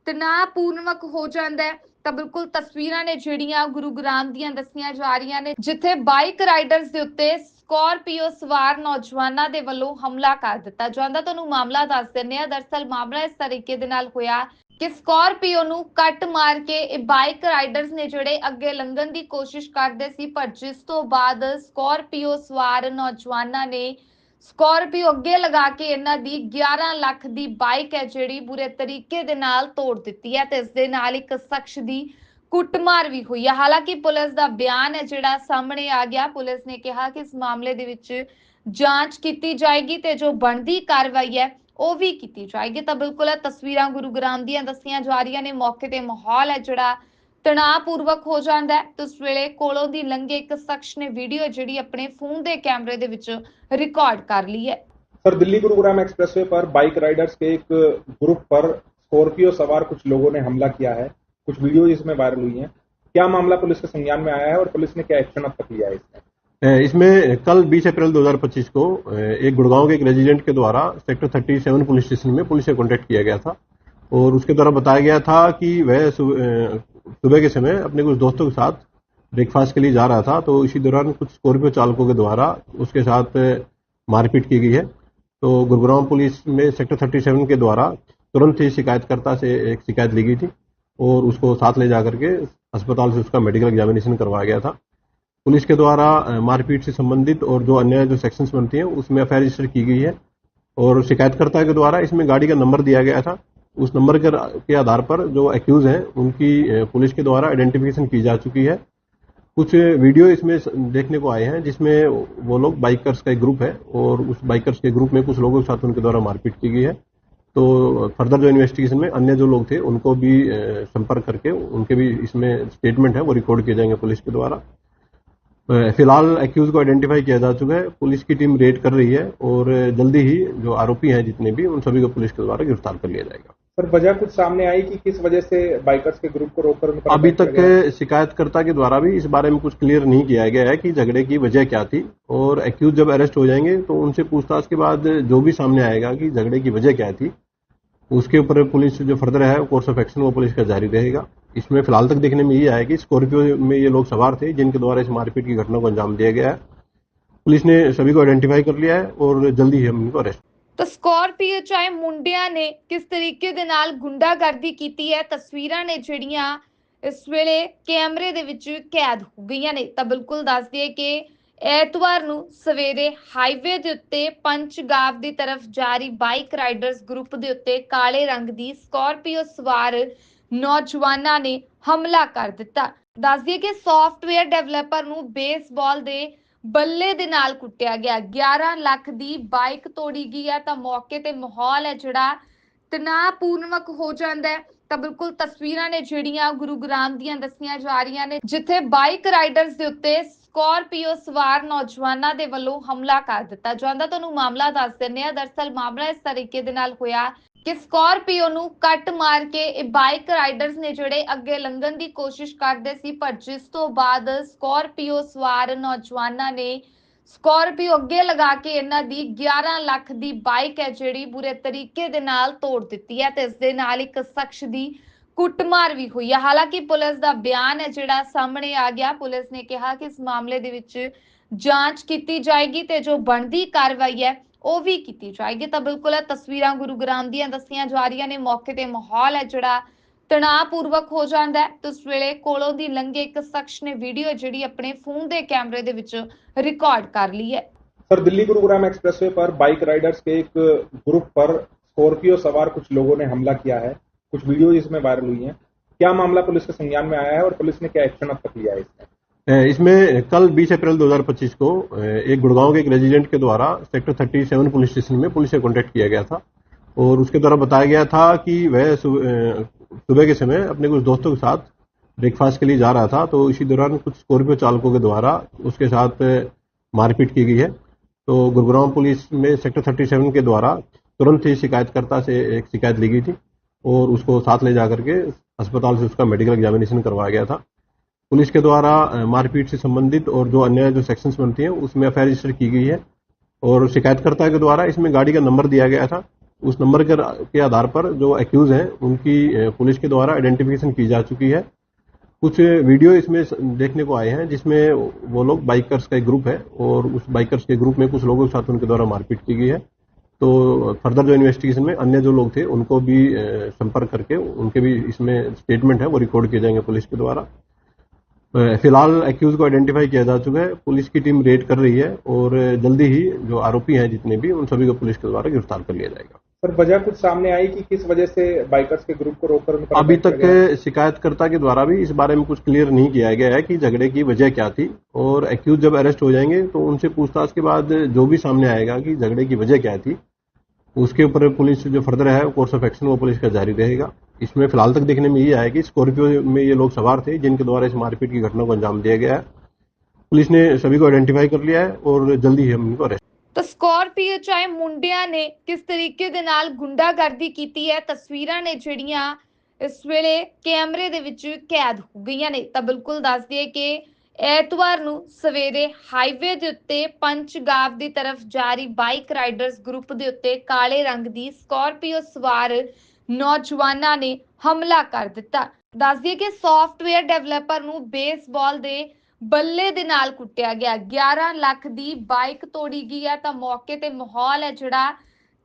ਤਣਾਅਪੂਰਵਕ ਹੋ ਜਾਂਦਾ ਹੈ। ਤਾਂ ਬਿਲਕੁਲ ਤਸਵੀਰਾਂ ਨੇ ਜਿਹੜੀਆਂ ਗੁਰੂ ਗ੍ਰਾਮ ਦੀਆਂ ਦੱਸੀਆਂ ਜਾ ਰਹੀਆਂ ਨੇ, ਜਿੱਥੇ ਬਾਈਕ ਰਾਈਡਰਸ ਦੇ ਉੱਤੇ ਸਕਾਰਪੀਓ ਸਵਾਰ ਨੌਜਵਾਨਾਂ ਦੇ ਵੱਲੋਂ ਹਮਲਾ ਕਰ ਦਿੱਤਾ ਜਾਂਦਾ। ਤੁਹਾਨੂੰ ਮਾਮਲਾ ਦੱਸ ਦਿੰਦੇ ਆ ਦਰਸਲ ਮਾਮਲਾ ਇਸ ਤਰੀਕੇ ਦੇ ਨਾਲ ਹੋਇਆ ਕਿ ਸਕਾਰਪੀਓ ਨੂੰ ਕੱਟ ਮਾਰ ਕੇ ਇਹ ਬਾਈਕ ਰਾਈਡਰਸ ਨੇ ਜਿਹੜੇ ਅੱਗੇ ਲੰਘਣ ਦੀ ਕੋਸ਼ਿਸ਼ ਕਰਦੇ ਸੀ, ਪਰ ਜਿਸ ਤੋਂ ਬਾਅਦ ਸਕਾਰਪੀਓ ਸਵਾਰ ਨੌਜਵਾਨਾਂ ਨੇ ਸਕਾਰਪੀਓ ਅੱਗੇ ਲਗਾ ਕੇ ਇਹਨਾਂ ਦੀ 11 ਲੱਖ ਦੀ ਬਾਈਕ ਹੈ ਜਿਹੜੀ ਬੁਰੇ ਤਰੀਕੇ ਦੇ ਨਾਲ ਤੋੜ ਦਿੱਤੀ ਹੈ ਤੇ ਇਸ ਦੇ ਨਾਲ ਇੱਕ ਸ਼ਖਸ ਦੀ ਕੁੱਟਮਾਰ ਵੀ ਹੋਈ ਹੈ। ਹਾਲਾਂਕਿ ਪੁਲਿਸ ਦਾ ਬਿਆਨ ਹੈ ਜਿਹੜਾ ਸਾਹਮਣੇ ਆ ਗਿਆ। ਪੁਲਿਸ ਨੇ ਕਿਹਾ ਕਿ ਇਸ ਮਾਮਲੇ ਦੇ ਵਿੱਚ ਜਾਂਚ ਕੀਤੀ ਜਾਏਗੀ ਤੇ ਜੋ ਬਣਦੀ ਕਾਰਵਾਈ ਹੈ ਉਹ ਵੀ ਕੀਤੀ ਜਾਏਗੀ ਤਾਂ ਬਿਲਕੁਲ ਇਹ ਤਸਵੀਰਾਂ ਗੁਰੂਗ੍ਰਾਮ ਦੀਆਂ ਦੱਸੀਆਂ ਜਾ ਰਹੀਆਂ ਨੇ ਮੌਕੇ ਤੇ ਮਾਹੌਲ ਹੈ ਜਿਹੜਾ ਤਣਾਅਪੂਰਵਕ ਹੋ ਜਾਂਦਾ ਹੈ ਤੇ ਉਸ ਵੇਲੇ ਕੋਲੋਂ ਦੀ ਲੰਘੇ ਇੱਕ ਸ਼ਖਸ ਨੇ ਵੀਡੀਓ ਜਿਹੜੀ ਆਪਣੇ ਫੋਨ ਦੇ ਕੈਮਰੇ ਦੇ ਵਿੱਚ ਰਿਕਾਰਡ ਕਰ ਲਈ ਹੈ सर दिल्ली गुरुग्राम एक्सप्रेसवे पर बाइक राइडर्स के एक ग्रुप पर स्कॉर्पियो सवार कुछ लोगों ने हमला किया है कुछ वीडियो इसमें वायरल हुई हैं क्या मामला पुलिस के संज्ञान में आया है और पुलिस ने क्या एक्शन अब तक लिया है इसमें अ, इसमें कल 20 अप्रैल 2025 को एक गुड़गांव के एक रेजिडेंट के द्वारा सेक्टर 37 पुलिस स्टेशन में पुलिस से कॉन्टेक्ट किया गया था। और उसके द्वारा बताया गया था कि वह सुबह के समय अपने कुछ दोस्तों के साथ ब्रेकफास्ट के लिए जा रहा था। तो इसी दौरान कुछ स्कॉर्पियो चालकों के द्वारा उसके साथ मारपीट की गई है। तो गुरुग्राम पुलिस में सेक्टर 37 के द्वारा तुरंत ही शिकायतकर्ता से एक शिकायत ली गई थी और उसको साथ ले जाकर के अस्पताल से उसका मेडिकल एग्जामिनेशन करवाया गया था। पुलिस के द्वारा मारपीट से संबंधित और जो अन्य जो सेक्शंस बनती हैं, उसमें एफआईआर रजिस्टर की गई है। और शिकायतकर्ता के द्वारा इसमें गाड़ी का नंबर दिया गया था। उस नंबर के आधार पर जो एक्यूज हैं, उनकी पुलिस के द्वारा आइडेंटिफिकेशन की जा चुकी है। कुछ वीडियो इसमें देखने को आए हैं, जिसमें वो लोग बाइकर्स का एक ग्रुप है और उस बाइकर्स के ग्रुप में कुछ लोगों के साथ उनके द्वारा मारपीट की गई है। तो फर्दर जो इन्वेस्टिगेशन में अन्य जो लोग थे, उनको भी संपर्क करके उनके भी इसमें स्टेटमेंट है, वो रिकॉर्ड किए जाएँगे पुलिस के द्वारा। फ़िलहाल एक्यूज को आइडेंटिफाई किया जा चुका है। पुलिस की टीम रेड कर रही है और जल्दी ही जो आरोपी हैं जितने भी उन सभी को पुलिस के द्वारा गिरफ़्तार कर लिया जाएगा। सर वजह कुछ सामने आई कि किस वजह से बाइकर्स के ग्रुप को रोककर अभी तक शिकायतकर्ता के द्वारा भी इस बारे में कुछ क्लियर नहीं किया गया है कि झगड़े की वजह क्या थी। और एक्यूज जब अरेस्ट हो जाएँगे तो उनसे पूछताछ के बाद जो भी सामने आएगा कि झगड़े की वजह क्या थी उसके ऊपर पुलिस जो फर्दर है कोर्स ऑफ एक्शन वो पुलिस का जारी रहेगा इसमें फिलहाल तक देखने में ये आया कि स्कॉर्पियो में ये लोग सवार थे जिनके द्वारा इस मारपीट की घटना को अंजाम दिया गया है पुलिस ने सभी को आइडेंटिफाई कर लिया है और जल्दी ही हम इनको अरेस्ट ਤਾਂ ਸਕਾਰਪੀਓ ਚਾਹੇ ਮੁੰਡਿਆਂ ਨੇ ਕਿਸ ਤਰੀਕੇ ਦੇ ਨਾਲ ਗੁੰਡਾਗਰਦੀ ਕੀਤੀ ਹੈ ਤਸਵੀਰਾਂ ਨੇ ਜਿਹੜੀਆਂ ਇਸ ਵੇਲੇ ਕੈਮਰੇ ਦੇ ਵਿੱਚ ਕੈਦ ਹੋ ਗਈਆਂ ਨੇ ਤਾਂ ਬਿਲਕੁਲ ਦੱਸ ਦਈਏ ਕਿ ਐਤਵਾਰ ਨੂੰ ਸਵੇਰੇ ਹਾਈਵੇ ਦੇ ਉੱਤੇ ਪੰਚਗਾਵ ਦੀ ਤਰਫ ਜਾ ਬਾਈਕ ਰਾਈਡਰਸ ਗਰੁੱਪ ਦੇ ਉੱਤੇ ਕਾਲੇ ਰੰਗ ਦੀ ਸਕਾਰਪੀਓ ਸਵਾਰ ਨੌਜਵਾਨਾਂ ਨੇ ਹਮਲਾ ਕਰ ਦਿੱਤਾ। ਦੱਸ ਦਈਏ ਕਿ ਸੌਫਟਵੇਅਰ ਡਿਵੈਲਪਰ ਨੂੰ ਬੇਸਬਾਲ ਦੇ ਬੱਲੇ ਦੇ ਨਾਲ ਕੁੱਟਿਆ ਗਿਆ। 11 ਲੱਖ ਦੀ ਬਾਈਕ ਤੋੜੀ ਗਈ ਹੈ ਤਾਂ ਮੌਕੇ ਤੇ ਮਾਹੌਲ ਹੈ ਜਿਹੜਾ ਤਣਾਅਪੂਰਵਕ ਹੋ ਜਾਂਦਾ ਹੈ। ਤਾਂ ਬਿਲਕੁਲ ਤਸਵੀਰਾਂ ਨੇ ਜਿਹੜੀਆਂ ਗੁਰੂਗ੍ਰਾਮ ਦੀਆਂ ਦੱਸੀਆਂ ਜਾ ਰਹੀਆਂ ਨੇ, ਜਿੱਥੇ ਬਾਈਕ ਰਾਈਡਰਸ ਦੇ ਉੱਤੇ ਸਕਾਰਪੀਓ ਸਵਾਰ ਨੌਜਵਾਨਾਂ ਦੇ ਵੱਲੋਂ ਹਮਲਾ ਕਰ ਦਿੱਤਾ। ਜਾਂਦਾ ਤੁਹਾਨੂੰ ਮਾਮਲਾ ਦੱਸ ਦਿੰਦੇ ਆ ਦਰਸਲ ਮਾਮਲਾ ਇਸ ਤਰੀਕੇ ਦੇ ਨਾਲ ਹੋਇਆ ਕਿ ਸਕਾਰਪੀਓ ਨੂੰ ਕੱਟ ਮਾਰ ਕੇ ਇਹ ਬਾਈਕ ਰਾਈਡਰਸ ਨੇ ਜਿਹੜੇ ਅੱਗੇ ਲੰਘਣ ਦੀ ਕੋਸ਼ਿਸ਼ ਕਰਦੇ ਸੀ, ਪਰ ਜਿਸ ਤੋਂ ਬਾਅਦ ਸਕੋਰਪੀਓ ਸਵਾਰ ਨੌਜਵਾਨਾਂ ਨੇ ਸਕੋਰਪੀਓ ਅੱਗੇ ਲਗਾ ਕੇ ਇਹਨਾਂ ਦੀ 11 ਲੱਖ ਦੀ ਬਾਈਕ ਹੈ ਜਿਹੜੀ ਬੁਰੇ ਤਰੀਕੇ ਦੇ ਨਾਲ ਤੋੜ ਦਿੱਤੀ ਹੈ ਤੇ ਇਸ ਦੇ ਨਾਲ ਇੱਕ ਸ਼ਖਸ ਦੀ ਕੁੱਟਮਾਰ ਵੀ ਹੋਈ ਹੈ ਹਾਲਾਂਕਿ ਪੁਲਿਸ ਦਾ ਬਿਆਨ ਹੈ ਜਿਹੜਾ ਸਾਹਮਣੇ ਆ ਗਿਆ ਪੁਲਿਸ ਨੇ ਕਿਹਾ ਕਿ ਇਸ ਮਾਮਲੇ ਦੇ ਵਿੱਚ ਜਾਂਚ ਕੀਤੀ ਜਾਏਗੀ ਤੇ ਜੋ ਬਣਦੀ ਕਾਰਵਾਈ ਹੈ ਉਹ ਵੀ ਕੀਤੀ ਜਾਏਗੀ ਤਾਂ ਬਿਲਕੁਲ ਇਹ ਤਸਵੀਰਾਂ ਗੁਰੂਗ੍ਰਾਮ ਦੀਆਂ ਦੱਸੀਆਂ ਜਾ ਰਹੀਆਂ ਨੇ ਮੌਕੇ ਤੇ ਮਾਹੌਲ ਹੈ ਜਿਹੜਾ ਤਣਾਅਪੂਰਵਕ ਹੋ ਜਾਂਦਾ ਹੈ ਤੇ ਉਸ ਵੇਲੇ ਕੋਲੋਂ ਦੀ ਲੰਘੇ ਇੱਕ ਸ਼ਖਸ ਨੇ ਵੀਡੀਓ ਜਿਹੜੀ ਆਪਣੇ ਫੋਨ ਦੇ ਕੈਮਰੇ ਦੇ ਵਿੱਚ रिकॉर्ड कर ली है सर दिल्ली गुरुग्राम एक्सप्रेसवे पर बाइक राइडर्स के एक ग्रुप पर स्कॉर्पियो सवार कुछ लोगों ने हमला किया है कुछ वीडियो इसमें वायरल हुई हैं। क्या मामला पुलिस के संज्ञान में आया है और पुलिस ने क्या एक्शन अब तक लिया है इसमें? इसमें कल 20 अप्रैल 2025 को एक गुड़गांव के एक रेजिडेंट के द्वारा सेक्टर 37 पुलिस स्टेशन में पुलिस से कांटेक्ट किया गया था। और उसके द्वारा बताया गया था कि वह सुबह के समय अपने कुछ दोस्तों के साथ ब्रेकफास्ट के लिए जा रहा था। तो इसी दौरान कुछ स्कॉर्पियो चालकों के द्वारा उसके साथ मारपीट की गई है। तो गुरुग्राम पुलिस में सेक्टर 37 के द्वारा तुरंत ही शिकायतकर्ता से एक शिकायत ली गई थी। और उसको साथ ले जाकर के अस्पताल से उसका मेडिकल एग्जामिनेशन करवाया गया था। पुलिस के द्वारा मारपीट से संबंधित और जो अन्य जो सेक्शंस बनती हैं उसमें एफ़ रजिस्टर की गई है और शिकायतकर्ता के द्वारा इसमें गाड़ी का नंबर दिया गया था। उस नंबर के, आधार पर जो एक्यूज हैं उनकी पुलिस के द्वारा आइडेंटिफिकेशन की जा चुकी है। कुछ वीडियो इसमें देखने को आए हैं जिसमें वो लोग बाइकर्स का एक ग्रुप है और उस बाइकर्स के ग्रुप में कुछ लोगों के साथ उनके द्वारा मारपीट की गई है। तो फर्दर जो इन्वेस्टिगेशन में अन्य जो लोग थे, उनको भी संपर्क करके उनके भी इसमें स्टेटमेंट है, वो रिकॉर्ड किए जाएँगे पुलिस के द्वारा। फ़िलहाल एक्यूज को आइडेंटिफाई किया जा चुका है, पुलिस की टीम रेड कर रही है और जल्दी ही जो आरोपी हैं जितने भी, उन सभी को पुलिस के द्वारा गिरफ़्तार कर लिया जाएगा। सर वजह कुछ सामने आई कि किस वजह से बाइकर्स के ग्रुप को रोककर उन पर अभी तक शिकायतकर्ता के द्वारा भी इस बारे में कुछ क्लियर नहीं किया गया है कि झगड़े की वजह क्या थी। और एक्यूज जब अरेस्ट हो जाएँगे तो उनसे पूछताछ के बाद जो भी सामने आएगा कि झगड़े की वजह क्या थी उसके ऊपर पुलिस जो फर्दर है कोर्स ऑफ़ एक्शन वो पुलिस का जारी रहेगा। इसमें फ़िलहाल तक देखने में ये आया कि स्कॉर्पियो में ये लोग सवार थे जिनके द्वारा इस मारपीट की घटना को अंजाम दिया गया है। पुलिस ने सभी को आइडेंटिफाई कर लिया है और जल्दी ही हम इनको अरेस्ट ਤਾਂ ਸਕਾਰਪੀਓ ਚਾਹੇ ਮੁੰਡਿਆਂ ਨੇ ਕਿਸ ਤਰੀਕੇ ਦੇ ਨਾਲ ਗੁੰਡਾਗਰਦੀ ਕੀਤੀ ਹੈ, ਤਸਵੀਰਾਂ ਨੇ ਜਿਹੜੀਆਂ ਇਸ ਵੇਲੇ ਕੈਮਰੇ ਦੇ ਵਿੱਚ ਕੈਦ ਹੋ ਗਈਆਂ ਨੇ। ਤਾਂ ਬਿਲਕੁਲ ਦੱਸ ਦਈਏ ਕਿ ਐਤਵਾਰ ਨੂੰ ਸਵੇਰੇ ਹਾਈਵੇ ਦੇ ਉੱਤੇ ਪੰਚਗਾਵ ਦੀ ਤਰਫ ਜਾਰੀ ਬਾਈਕ ਰਾਈਡਰਸ ਗਰੁੱਪ ਦੇ ਉੱਤੇ ਕਾਲੇ ਰੰਗ ਦੀ ਸਕਾਰਪੀਓ ਸਵਾਰ ਨੌਜਵਾਨਾਂ ਨੇ ਹਮਲਾ ਕਰ ਦਿੱਤਾ। ਦੱਸ ਦਈਏ ਕਿ ਸੌਫਟਵੇਅਰ ਡਿਵੈਲਪਰ ਨੂੰ ਬੇਸਬਾਲ ਦੇ ਬੱਲੇ ਦੇ ਨਾਲ ਕੁੱਟਿਆ ਗਿਆ। 11 ਲੱਖ ਦੀ ਬਾਈਕ ਤੋੜੀ ਗਈ ਹੈ ਤਾਂ ਮੌਕੇ ਤੇ ਮਾਹੌਲ ਹੈ ਜਿਹੜਾ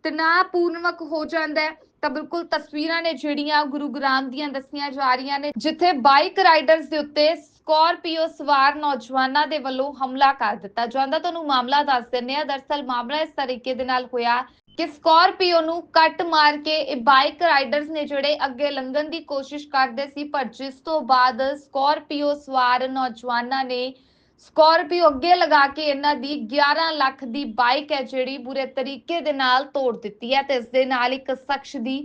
ਤਣਾਅਪੂਰਵਕ ਹੋ ਜਾਂਦਾ ਹੈ। ਤਾਂ ਬਿਲਕੁਲ ਤਸਵੀਰਾਂ ਨੇ ਜਿਹੜੀਆਂ ਗੁਰੂਗ੍ਰਾਮ ਦੀਆਂ ਦੱਸੀਆਂ ਜਾ ਰਹੀਆਂ ਨੇ, ਜਿੱਥੇ ਬਾਈਕ ਰਾਈਡਰਸ ਦੇ ਉੱਤੇ ਸਕਾਰਪੀਓ ਸਵਾਰ ਨੌਜਵਾਨਾਂ ਦੇ ਵੱਲੋਂ ਹਮਲਾ ਕਰ ਦਿੱਤਾ ਜਾਂਦਾ। ਤੁਹਾਨੂੰ ਮਾਮਲਾ ਦੱਸ ਦਿੰਦੇ ਆ ਦਰਸਲ ਮਾਮਲਾ ਇਸ ਤਰੀਕੇ ਦੇ ਨਾਲ ਹੋਇਆ ਕਿ ਸਕਾਰਪੀਓ ਨੂੰ ਕੱਟ ਮਾਰ ਕੇ ਇਹ ਬਾਈਕ ਰਾਈਡਰਸ ਨੇ ਜਿਹੜੇ ਅੱਗੇ ਲੰਘਣ ਦੀ ਕੋਸ਼ਿਸ਼ ਕਰਦੇ ਸੀ, ਪਰ ਜਿਸ ਤੋਂ ਬਾਅਦ ਸਕਾਰਪੀਓ ਸਵਾਰ ਨੌਜਵਾਨਾਂ ਨੇ ਸਕਾਰਪੀਓ ਅੱਗੇ ਲਗਾ ਕੇ ਇਹਨਾਂ ਦੀ 11 ਲੱਖ ਦੀ ਬਾਈਕ ਹੈ ਜਿਹੜੀ ਬੁਰੇ ਤਰੀਕੇ ਦੇ ਨਾਲ ਤੋੜ ਦਿੱਤੀ ਹੈ ਤੇ ਇਸ ਦੇ ਨਾਲ ਇੱਕ ਸ਼ਖਸ ਦੀ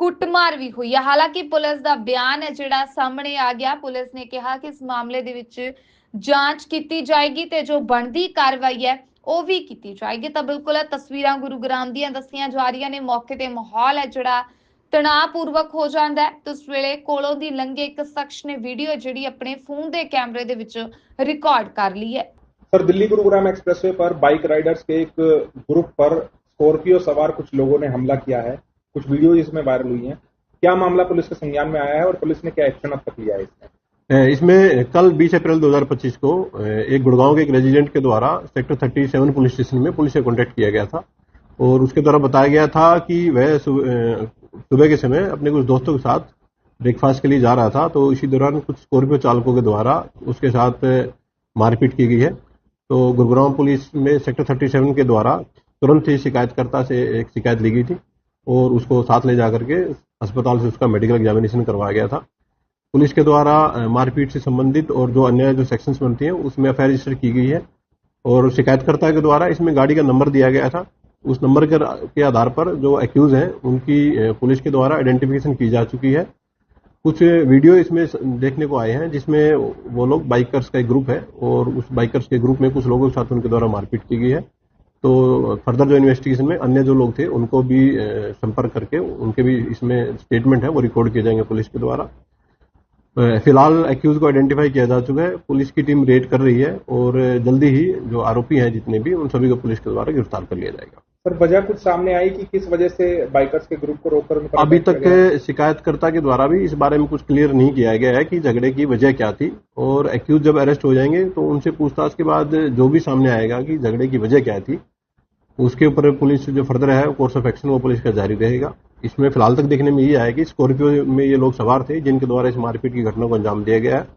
ਕੁੱਟਮਾਰ ਵੀ ਹੋਈ ਹੈ। ਹਾਲਾਂਕਿ ਪੁਲਿਸ ਦਾ ਬਿਆਨ ਹੈ ਜਿਹੜਾ ਸਾਹਮਣੇ ਆ ਗਿਆ। ਪੁਲਿਸ ਨੇ ਕਿਹਾ ਕਿ ਇਸ ਮਾਮਲੇ ਦੇ ਵਿੱਚ ਜਾਂਚ ਕੀਤੀ ਜਾਏਗੀ ਤੇ ਜੋ ਬਣਦੀ ਕਾਰਵਾਈ ਹੈ ਉਹ ਵੀ ਕੀਤੀ ਜਾਏਗੀ ਤਾਂ ਬਿਲਕੁਲ ਇਹ ਤਸਵੀਰਾਂ ਗੁਰੂਗ੍ਰਾਮ ਦੀਆਂ ਦੱਸੀਆਂ ਜਾ ਰਹੀਆਂ ਨੇ ਮੌਕੇ ਤੇ ਮਾਹੌਲ ਹੈ ਜਿਹੜਾ ਤਣਾਅਪੂਰਵਕ ਹੋ ਜਾਂਦਾ ਹੈ ਤੇ ਉਸ ਵੇਲੇ ਕੋਲੋਂ ਦੀ ਲੰਘੇ ਇੱਕ ਸ਼ਖਸ ਨੇ ਵੀਡੀਓ ਜਿਹੜੀ ਆਪਣੇ ਫੋਨ ਦੇ ਕੈਮਰੇ ਦੇ ਵਿੱਚ ਰਿਕਾਰਡ ਕਰ ਲਈ ਹੈ सर दिल्ली गुरुग्राम एक्सप्रेसवे पर बाइक राइडर्स के एक ग्रुप पर स्कॉर्पियो सवार कुछ लोगों ने हमला किया है कुछ वीडियो इसमें वायरल हुई हैं क्या मामला पुलिस के संज्ञान में आया है और पुलिस ने क्या एक्शन अब तक लिया है इसमें इसमें कल 20 अप्रैल 2025 को एक गुड़गांव के एक रेजिडेंट के द्वारा सेक्टर 37 पुलिस स्टेशन में पुलिस से कॉन्टेक्ट किया गया था। और उसके द्वारा बताया गया था कि वह सुबह के समय अपने कुछ दोस्तों के साथ ब्रेकफास्ट के लिए जा रहा था। तो इसी दौरान कुछ स्कॉर्पियो चालकों के द्वारा उसके साथ मारपीट की गई है। तो गुरुग्राम पुलिस में सेक्टर 37 के द्वारा तुरंत ही शिकायतकर्ता से एक शिकायत ली गई थी और उसको साथ ले जाकर के अस्पताल से उसका मेडिकल एग्जामिनेशन करवाया गया था। पुलिस के द्वारा मारपीट से संबंधित और जो अन्य जो सेक्शंस बनती हैं, उसमें एफ़ रजिस्टर की गई है। और शिकायतकर्ता के द्वारा इसमें गाड़ी का नंबर दिया गया था। उस नंबर के आधार पर जो एक्यूज हैं, उनकी पुलिस के द्वारा आइडेंटिफिकेशन की जा चुकी है। कुछ वीडियो इसमें देखने को आए हैं, जिसमें वो लोग बाइकर्स का एक ग्रुप है और उस बाइकर्स के ग्रुप में कुछ लोगों के साथ उनके द्वारा मारपीट की गई है। तो फर्दर जो इन्वेस्टिगेशन में अन्य जो लोग थे, उनको भी संपर्क करके उनके भी इसमें स्टेटमेंट है, वो रिकॉर्ड किए जाएँगे पुलिस के द्वारा। फ़िलहाल एक्यूज को आइडेंटिफाई किया जा चुका है। पुलिस की टीम रेड कर रही है और जल्दी ही जो आरोपी हैं जितने भी उन सभी को पुलिस के द्वारा गिरफ़्तार कर लिया जाएगा। सर वजह कुछ सामने आई कि किस वजह से बाइकर्स के ग्रुप को रोककर अभी तक शिकायतकर्ता के द्वारा भी इस बारे में कुछ क्लियर नहीं किया गया है कि झगड़े की वजह क्या थी। और एक्यूज जब अरेस्ट हो जाएँगे तो उनसे पूछताछ के बाद जो भी सामने आएगा कि झगड़े की वजह क्या थी उसके ऊपर पुलिस जो फर्दर है कोर्स ऑफ एक्शन वो पुलिस का जारी रहेगा इसमें फिलहाल तक देखने में ये आया कि स्कॉर्पियो में ये लोग सवार थे जिनके द्वारा इस मारपीट की घटना को अंजाम दिया गया है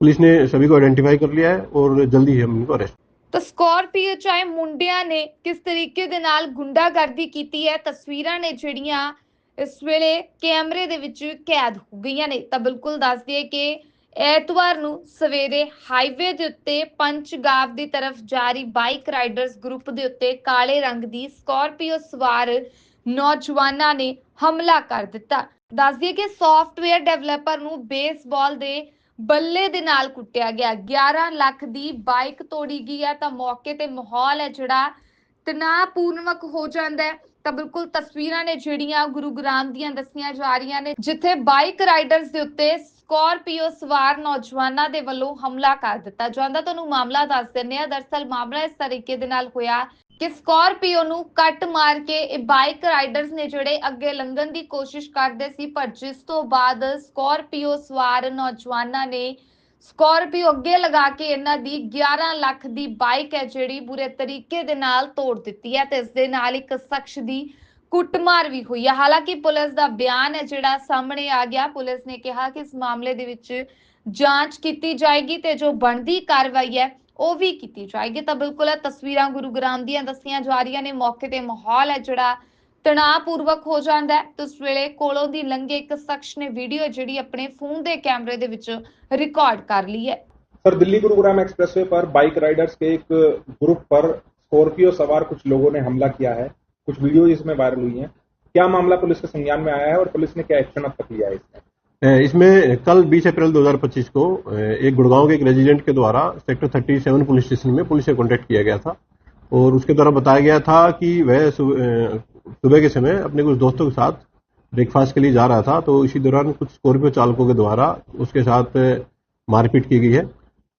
पुलिस ने सभी को आइडेंटिफाई कर लिया है और जल्दी ही हम इनको अरेस्ट ਤਾਂ ਸਕਾਰਪੀਓ ਚਾਹੇ ਮੁੰਡਿਆਂ ਨੇ ਕਿਸ ਤਰੀਕੇ ਦੇ ਨਾਲ ਗੁੰਡਾਗਰਦੀ ਕੀਤੀ ਹੈ ਤਸਵੀਰਾਂ ਨੇ ਜਿਹੜੀਆਂ ਇਸ ਵੇਲੇ ਕੈਮਰੇ ਦੇ ਵਿੱਚ ਕੈਦ ਹੋ ਗਈਆਂ ਨੇ ਤਾਂ ਬਿਲਕੁਲ ਦੱਸ ਦਈਏ ਕਿ ਐਤਵਾਰ ਨੂੰ ਸਵੇਰੇ ਹਾਈਵੇ ਦੇ ਉੱਤੇ ਪੰਚਗਾਵ ਦੀ ਤਰਫ ਜਾਰੀ ਬਾਈਕ ਰਾਈਡਰਸ ਗਰੁੱਪ ਦੇ ਉੱਤੇ ਕਾਲੇ ਰੰਗ ਦੀ ਸਕਾਰਪੀਓ ਸਵਾਰ ਨੌਜਵਾਨਾਂ ਨੇ ਹਮਲਾ ਕਰ ਦਿੱਤਾ। ਦੱਸ ਦਈਏ ਕਿ ਸੌਫਟਵੇਅਰ ਡਿਵੈਲਪਰ ਨੂੰ ਬੇਸਬਾਲ ਦੇ ਬੱਲੇ ਦੇ ਨਾਲ ਕੁੱਟਿਆ ਗਿਆ। 11 ਲੱਖ ਦੀ ਬਾਈਕ ਤੋੜੀ ਗਈ ਹੈ, ਤਾਂ ਮੌਕੇ ਤੇ ਮਾਹੌਲ ਹੈ ਜਿਹੜਾ ਤਣਾਅਪੂਰਵਕ ਹੋ ਜਾਂਦਾ ਹੈ। ਤਾਂ ਬਿਲਕੁਲ ਤਸਵੀਰਾਂ ਨੇ ਜਿਹੜੀਆਂ ਗੁਰੂਗ੍ਰਾਮ ਦੀਆਂ ਦੱਸੀਆਂ ਜਾ ਰਹੀਆਂ ਨੇ, ਜਿੱਥੇ ਬਾਈਕ ਰਾਈਡਰਸ ਦੇ ਉੱਤੇ ਸਕਾਰਪੀਓ ਸਵਾਰ ਨੌਜਵਾਨਾਂ ਦੇ ਵੱਲੋਂ ਹਮਲਾ ਕਰ ਦਿੱਤਾ ਜਾਂਦਾ। ਤੁਹਾਨੂੰ ਮਾਮਲਾ ਦੱਸ ਦਿੰਦੇ ਆ ਦਰਸਲ ਮਾਮਲਾ ਇਸ ਤਰੀਕੇ ਦੇ ਨਾਲ ਹੋਇਆ ਕਿ ਸਕਾਰਪੀਓ ਨੂੰ ਕੱਟ ਮਾਰ ਕੇ ਇਹ ਬਾਈਕ ਰਾਈਡਰਸ ਨੇ ਜਿਹੜੇ ਅੱਗੇ ਲੰਘਣ ਦੀ ਕੋਸ਼ਿਸ਼ ਕਰਦੇ ਸੀ, ਪਰ ਜਿਸ ਤੋਂ ਬਾਅਦ ਸਕਾਰਪੀਓ ਸਵਾਰ ਨੌਜਵਾਨਾਂ ਨੇ ਸਕਾਰਪੀਓ ਅੱਗੇ ਲਗਾ ਕੇ ਇਹਨਾਂ ਦੀ 11 ਲੱਖ ਦੀ ਬਾਈਕ ਹੈ ਜਿਹੜੀ ਬੁਰੇ ਤਰੀਕੇ ਦੇ ਨਾਲ ਤੋੜ ਦਿੱਤੀ ਹੈ ਤੇ ਇਸ ਦੇ ਨਾਲ ਇੱਕ ਸ਼ਖਸ ਦੀ ਕੁੱਟਮਾਰ ਵੀ ਹੋਈ ਹੈ ਹਾਲਾਂਕਿ ਪੁਲਿਸ ਦਾ ਬਿਆਨ ਹੈ ਜਿਹੜਾ ਸਾਹਮਣੇ ਆ ਗਿਆ ਪੁਲਿਸ ਨੇ ਕਿਹਾ ਕਿ ਇਸ ਮਾਮਲੇ ਦੇ ਵਿੱਚ ਜਾਂਚ ਕੀਤੀ ਜਾਏਗੀ ਤੇ ਜੋ ਬਣਦੀ ਕਾਰਵਾਈ ਹੈ ਉਹ ਵੀ ਕੀਤੀ ਜਾਏਗੀ ਤਾਂ ਬਿਲਕੁਲ ਇਹ ਤਸਵੀਰਾਂ ਗੁਰੂਗ੍ਰਾਮ ਦੀਆਂ ਦੱਸੀਆਂ ਜਾ ਰਹੀਆਂ ਨੇ ਮੌਕੇ ਤੇ ਮਾਹੌਲ ਹੈ ਜਿਹੜਾ ਤਣਾਅਪੂਰਵਕ ਹੋ ਜਾਂਦਾ ਹੈ ਤੇ ਉਸ ਵੇਲੇ ਕੋਲੋਂ ਦੀ ਲੰਘੇ ਇੱਕ ਸ਼ਖਸ ਨੇ ਵੀਡੀਓ ਜਿਹੜੀ ਆਪਣੇ ਫੋਨ ਦੇ ਕੈਮਰੇ ਦੇ ਵਿੱਚ ਰਿਕਾਰਡ ਕਰ ਲਈ ਹੈ सर दिल्ली गुरुग्राम एक्सप्रेसवे पर बाइक राइडर्स के एक ग्रुप पर स्कॉर्पियो सवार कुछ लोगों ने हमला किया है कुछ वीडियो इसमें वायरल हुई है। क्या मामला पुलिस के संज्ञान में आया है और पुलिस ने क्या एक्शन अब तक लिया है इसमें? इसमें कल 20 अप्रैल 2025 को एक गुड़गांव के एक रेजिडेंट के द्वारा सेक्टर 37 पुलिस स्टेशन में पुलिस से कांटेक्ट किया गया था। और उसके द्वारा बताया गया था कि वह सुबह के समय अपने कुछ दोस्तों के साथ ब्रेकफास्ट के लिए जा रहा था। तो इसी दौरान कुछ स्कॉर्पियो चालकों के द्वारा उसके साथ मारपीट की गई है।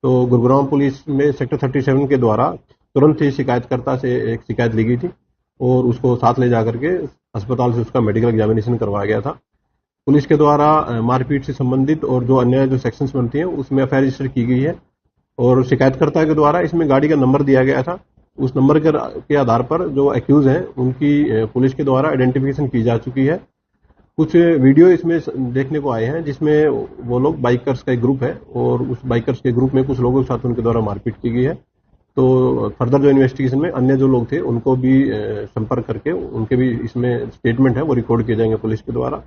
तो गुरुग्राम पुलिस में सेक्टर 37 के द्वारा तुरंत ही शिकायतकर्ता से एक शिकायत ली गई थी। और उसको साथ ले जाकर के अस्पताल से उसका मेडिकल एग्जामिनेशन करवाया गया था। पुलिस के द्वारा मारपीट से संबंधित और जो अन्य जो सेक्शंस बनती हैं, उसमें एफआईआर रजिस्टर की गई है। और शिकायतकर्ता के द्वारा इसमें गाड़ी का नंबर दिया गया था। उस नंबर के आधार पर जो एक्यूज हैं, उनकी पुलिस के द्वारा आइडेंटिफिकेशन की जा चुकी है। कुछ वीडियो इसमें देखने को आए हैं, जिसमें वो लोग बाइकर्स का एक ग्रुप है और उस बाइकर्स के ग्रुप में कुछ लोगों के साथ उनके द्वारा मारपीट की गई है। तो फर्दर जो इन्वेस्टिगेशन में अन्य जो लोग थे उनको भी संपर्क करके उनके भी इसमें स्टेटमेंट है वो रिकॉर्ड किए जाएँगे पुलिस के द्वारा।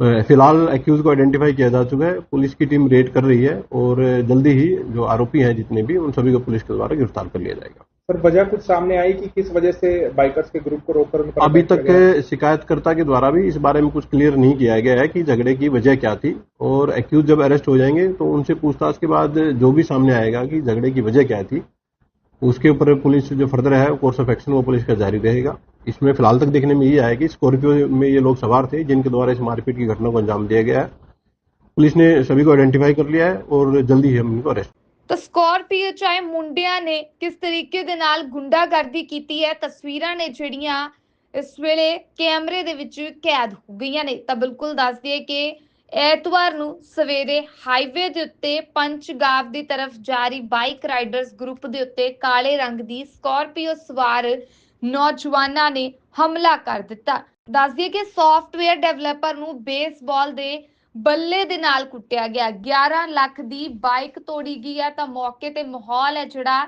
फ़िलहाल एक्यूज को आइडेंटिफाई किया जा चुका है पुलिस की टीम रेड कर रही है और जल्दी ही जो आरोपी हैं जितने भी उन सभी को पुलिस के द्वारा गिरफ़्तार कर लिया जाएगा। सर वजह कुछ सामने आई कि किस वजह से बाइकर्स के ग्रुप को रोककर अभी तक शिकायतकर्ता के द्वारा भी इस बारे में कुछ क्लियर नहीं किया गया है कि झगड़े की वजह क्या थी और एक्यूज जब अरेस्ट हो जाएँगे तो उनसे पूछताछ के बाद जो भी सामने आएगा कि झगड़े की वजह क्या थी उसके ऊपर पुलिस जो फर्दर है कोर्स ऑफ एक्शन वो पुलिस का जारी रहेगा इसमें फिलहाल तक देखने में ये आया कि स्कॉर्पियो में ये लोग सवार थे जिनके द्वारा इस मारपीट की घटना को अंजाम दिया गया है पुलिस ने सभी को आइडेंटिफाई कर लिया है और जल्दी ही हम इनको अरेस्ट ਤਾਂ ਸਕਾਰਪੀਓ ਚਾਹੇ ਮੁੰਡਿਆਂ ਨੇ ਕਿਸ ਤਰੀਕੇ ਦੇ ਨਾਲ ਗੁੰਡਾਗਰਦੀ ਕੀਤੀ ਹੈ ਤਸਵੀਰਾਂ ਨੇ ਜਿਹੜੀਆਂ ਇਸ ਵੇਲੇ ਕੈਮਰੇ ਦੇ ਵਿੱਚ ਕੈਦ ਹੋ ਗਈਆਂ ਨੇ ਤਾਂ ਬਿਲਕੁਲ ਦੱਸ ਦਈਏ ਕਿ ਐਤਵਾਰ ਨੂੰ ਸਵੇਰੇ ਹਾਈਵੇ ਦੇ ਉੱਤੇ ਪੰਚਗਾਵ ਦੀ ਤਰਫ ਜਾ ਬਾਈਕ ਰਾਈਡਰਸ ਗਰੁੱਪ ਦੇ ਉੱਤੇ ਕਾਲੇ ਰੰਗ ਦੀ ਸਕਾਰਪੀਓ ਸਵਾਰ ਨੌਜਵਾਨਾਂ ਨੇ ਹਮਲਾ ਕਰ ਦਿੱਤਾ। ਦੱਸ ਦਈਏ ਕਿ ਸੌਫਟਵੇਅਰ ਡਿਵੈਲਪਰ ਨੂੰ ਬੇਸਬਾਲ ਦੇ ਬੱਲੇ ਦੇ ਨਾਲ ਕੁੱਟਿਆ ਗਿਆ। 11 ਲੱਖ ਦੀ ਬਾਈਕ ਤੋੜੀ ਗਈ ਹੈ ਤਾਂ ਮੌਕੇ ਤੇ ਮਾਹੌਲ ਹੈ ਜਿਹੜਾ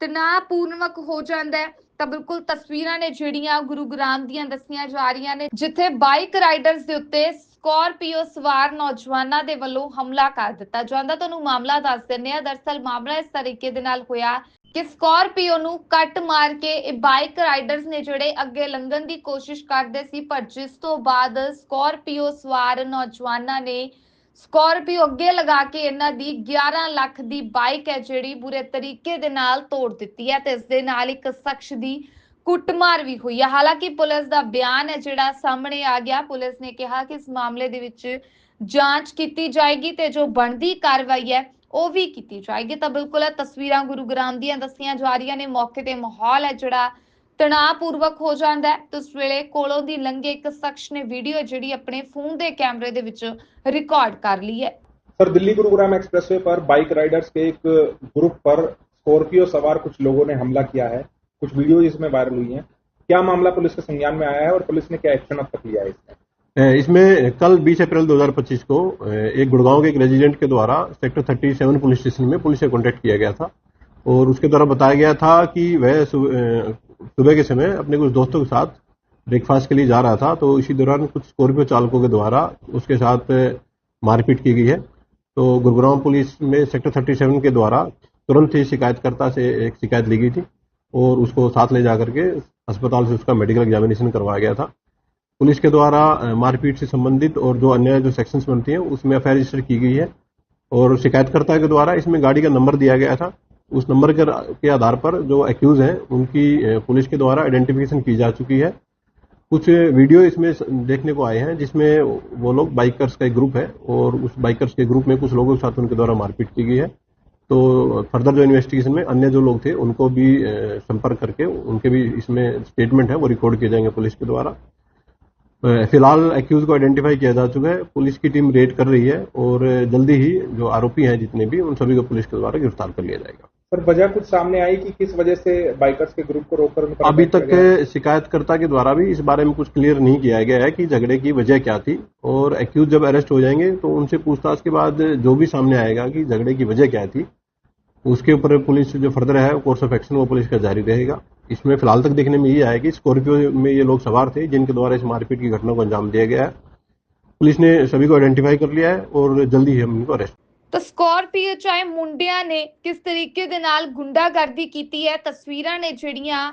ਤਣਾਅਪੂਰਵਕ ਹੋ ਜਾਂਦਾ ਹੈ। ਤਾਂ ਬਿਲਕੁਲ ਤਸਵੀਰਾਂ ਨੇ ਜਿਹੜੀਆਂ ਗੁਰੂਗ੍ਰਾਮ ਦੀਆਂ ਦੱਸੀਆਂ ਜਾ ਰਹੀਆਂ ਨੇ, ਜਿੱਥੇ ਬਾਈਕ ਰਾਈਡਰਸ ਦੇ ਉੱਤੇ ਸਕਾਰਪੀਓ ਸਵਾਰ ਨੌਜਵਾਨਾਂ ਦੇ ਵੱਲੋਂ ਹਮਲਾ ਕਰ ਦਿੱਤਾ ਜਾਂਦਾ। ਤੁਹਾਨੂੰ ਮਾਮਲਾ ਦੱਸ ਦਿੰਦੇ ਆ ਦਰਸਲ ਮਾਮਲਾ ਇਸ ਤਰੀਕੇ ਦੇ ਨਾਲ ਹੋਇਆ ਕਿ ਸਕਾਰਪੀਓ ਨੂੰ ਕੱਟ ਮਾਰ ਕੇ ਇਹ ਬਾਈਕ ਰਾਈਡਰਸ ਨੇ ਜਿਹੜੇ ਅੱਗੇ ਲੰਘਣ ਦੀ ਕੋਸ਼ਿਸ਼ ਕਰਦੇ ਸੀ, ਪਰ ਜਿਸ ਤੋਂ ਬਾਅਦ ਸਕਾਰਪੀਓ ਸਵਾਰ ਨੌਜਵਾਨਾਂ ਨੇ ਸਕਾਰਪੀਓ ਅੱਗੇ ਲਗਾ ਕੇ ਇਹਨਾਂ ਦੀ 11 ਲੱਖ ਦੀ ਬਾਈਕ ਹੈ ਜਿਹੜੀ ਬੁਰੇ ਤਰੀਕੇ ਦੇ ਨਾਲ ਤੋੜ ਦਿੱਤੀ ਹੈ ਤੇ ਇਸ ਦੇ ਨਾਲ ਇੱਕ ਸ਼ਖਸ ਦੀ ਕੁੱਟਮਾਰ ਵੀ ਹੋਈ ਹੈ। ਹਾਲਾਂਕਿ ਪੁਲਿਸ ਦਾ ਬਿਆਨ ਹੈ ਜਿਹੜਾ ਸਾਹਮਣੇ ਆ ਗਿਆ। ਪੁਲਿਸ ਨੇ ਕਿਹਾ ਕਿ ਇਸ ਮਾਮਲੇ ਦੇ ਵਿੱਚ ਜਾਂਚ ਕੀਤੀ ਜਾਏਗੀ ਤੇ ਜੋ ਬਣਦੀ ਕਾਰਵਾਈ ਹੈ ਉਹ ਵੀ ਕੀਤੀ ਜਾਏਗੀ। ਤਾਂ ਬਿਲਕੁਲ ਇਹ ਤਸਵੀਰਾਂ ਗੁਰੂਗ੍ਰਾਮ ਦੀਆਂ ਦੱਸੀਆਂ ਜਾ ਰਹੀਆਂ ਨੇ। ਮੌਕੇ ਤੇ ਮਾਹੌਲ ਹੈ ਜਿਹੜਾ ਤਣਾਅਪੂਰਵਕ ਹੋ ਜਾਂਦਾ ਹੈ ਤੇ ਉਸ ਵੇਲੇ ਕੋਲੋਂ ਦੀ ਲੰਘੇ ਇੱਕ ਸ਼ਖਸ ਨੇ ਵੀਡੀਓ ਜਿਹੜੀ ਆਪਣੇ ਫੋਨ ਦੇ ਕੈਮਰੇ ਦੇ ਵਿੱਚ ਰਿਕਾਰਡ ਕਰ ਲਈ ਹੈ सर दिल्ली गुरुग्राम एक्सप्रेसवे पर बाइक राइडर्स के एक ग्रुप पर स्कॉर्पियो सवार कुछ लोगों ने हमला किया है कुछ वीडियो इसमें वायरल हुई हैं क्या मामला पुलिस के संज्ञान में आया है और पुलिस ने क्या एक्शन अब तक लिया है इसमें अ, इसमें कल 20 अप्रैल 2025 को अ, एक गुड़गांव के एक रेजिडेंट के द्वारा सेक्टर 37 पुलिस स्टेशन में पुलिस से कांटेक्ट किया गया था और उसके द्वारा बताया गया था कि वह सुबह के समय अपने कुछ दोस्तों के साथ ब्रेकफास्ट के लिए जा रहा था तो इसी दौरान कुछ स्कॉर्पियो चालकों के द्वारा उसके साथ मारपीट की गई है। तो गुरुग्राम पुलिस में सेक्टर 37 के द्वारा तुरंत ही शिकायतकर्ता से एक शिकायत ली गई थी और उसको साथ ले जाकर के अस्पताल से उसका मेडिकल एग्जामिनेशन करवाया गया था। पुलिस के द्वारा मारपीट से संबंधित और जो अन्य जो सेक्शंस बनती हैं, उसमें एफ़ रजिस्टर की गई है और शिकायतकर्ता के द्वारा इसमें गाड़ी का नंबर दिया गया था। उस नंबर के, के आधार पर जो एक्यूज हैं उनकी पुलिस के द्वारा आइडेंटिफिकेशन की जा चुकी है। कुछ वीडियो इसमें देखने को आए हैं जिसमें वो लोग बाइकर्स का एक ग्रुप है और उस बाइकर्स के ग्रुप में कुछ लोगों के साथ उनके द्वारा मारपीट की गई है। तो फर्दर जो इन्वेस्टिगेशन में अन्य जो लोग थे उनको भी संपर्क करके उनके भी इसमें स्टेटमेंट है वो रिकॉर्ड किए जाएँगे पुलिस के द्वारा। फ़िलहाल एक्यूज को आइडेंटिफाई किया जा चुका है पुलिस की टीम रेड कर रही है और जल्दी ही जो आरोपी हैं जितने भी उन सभी को पुलिस के द्वारा गिरफ़्तार कर लिया जाएगा। सर वजह कुछ सामने आई कि किस वजह से बाइकर्स के ग्रुप को रोककर अभी? तक शिकायतकर्ता के द्वारा भी इस बारे में कुछ क्लियर नहीं किया गया है कि झगड़े की वजह क्या थी। और एक्यूज जब अरेस्ट हो जाएँगे तो उनसे पूछताछ के बाद जो भी सामने आएगा कि झगड़े की वजह क्या थी उसके ऊपर पुलिस जो फर्दर है कोर्स ऑफ़ एक्शन वो पुलिस का जारी रहेगा। इसमें फ़िलहाल तक देखने में ये आया कि स्कॉर्पियो में ये लोग सवार थे जिनके द्वारा इस मारपीट की घटना को अंजाम दिया गया है। पुलिस ने सभी को आइडेंटिफाई कर लिया है और जल्दी ही हम इनको अरेस्ट ਤਾਂ ਸਕੋਰਪੀਓ ਚਾਹੇ ਮੁੰਡਿਆਂ ਨੇ ਕਿਸ ਤਰੀਕੇ ਦੇ ਨਾਲ ਗੁੰਡਾਗਰਦੀ ਕੀਤੀ ਹੈ, ਤਸਵੀਰਾਂ ਨੇ ਜਿਹੜੀਆਂ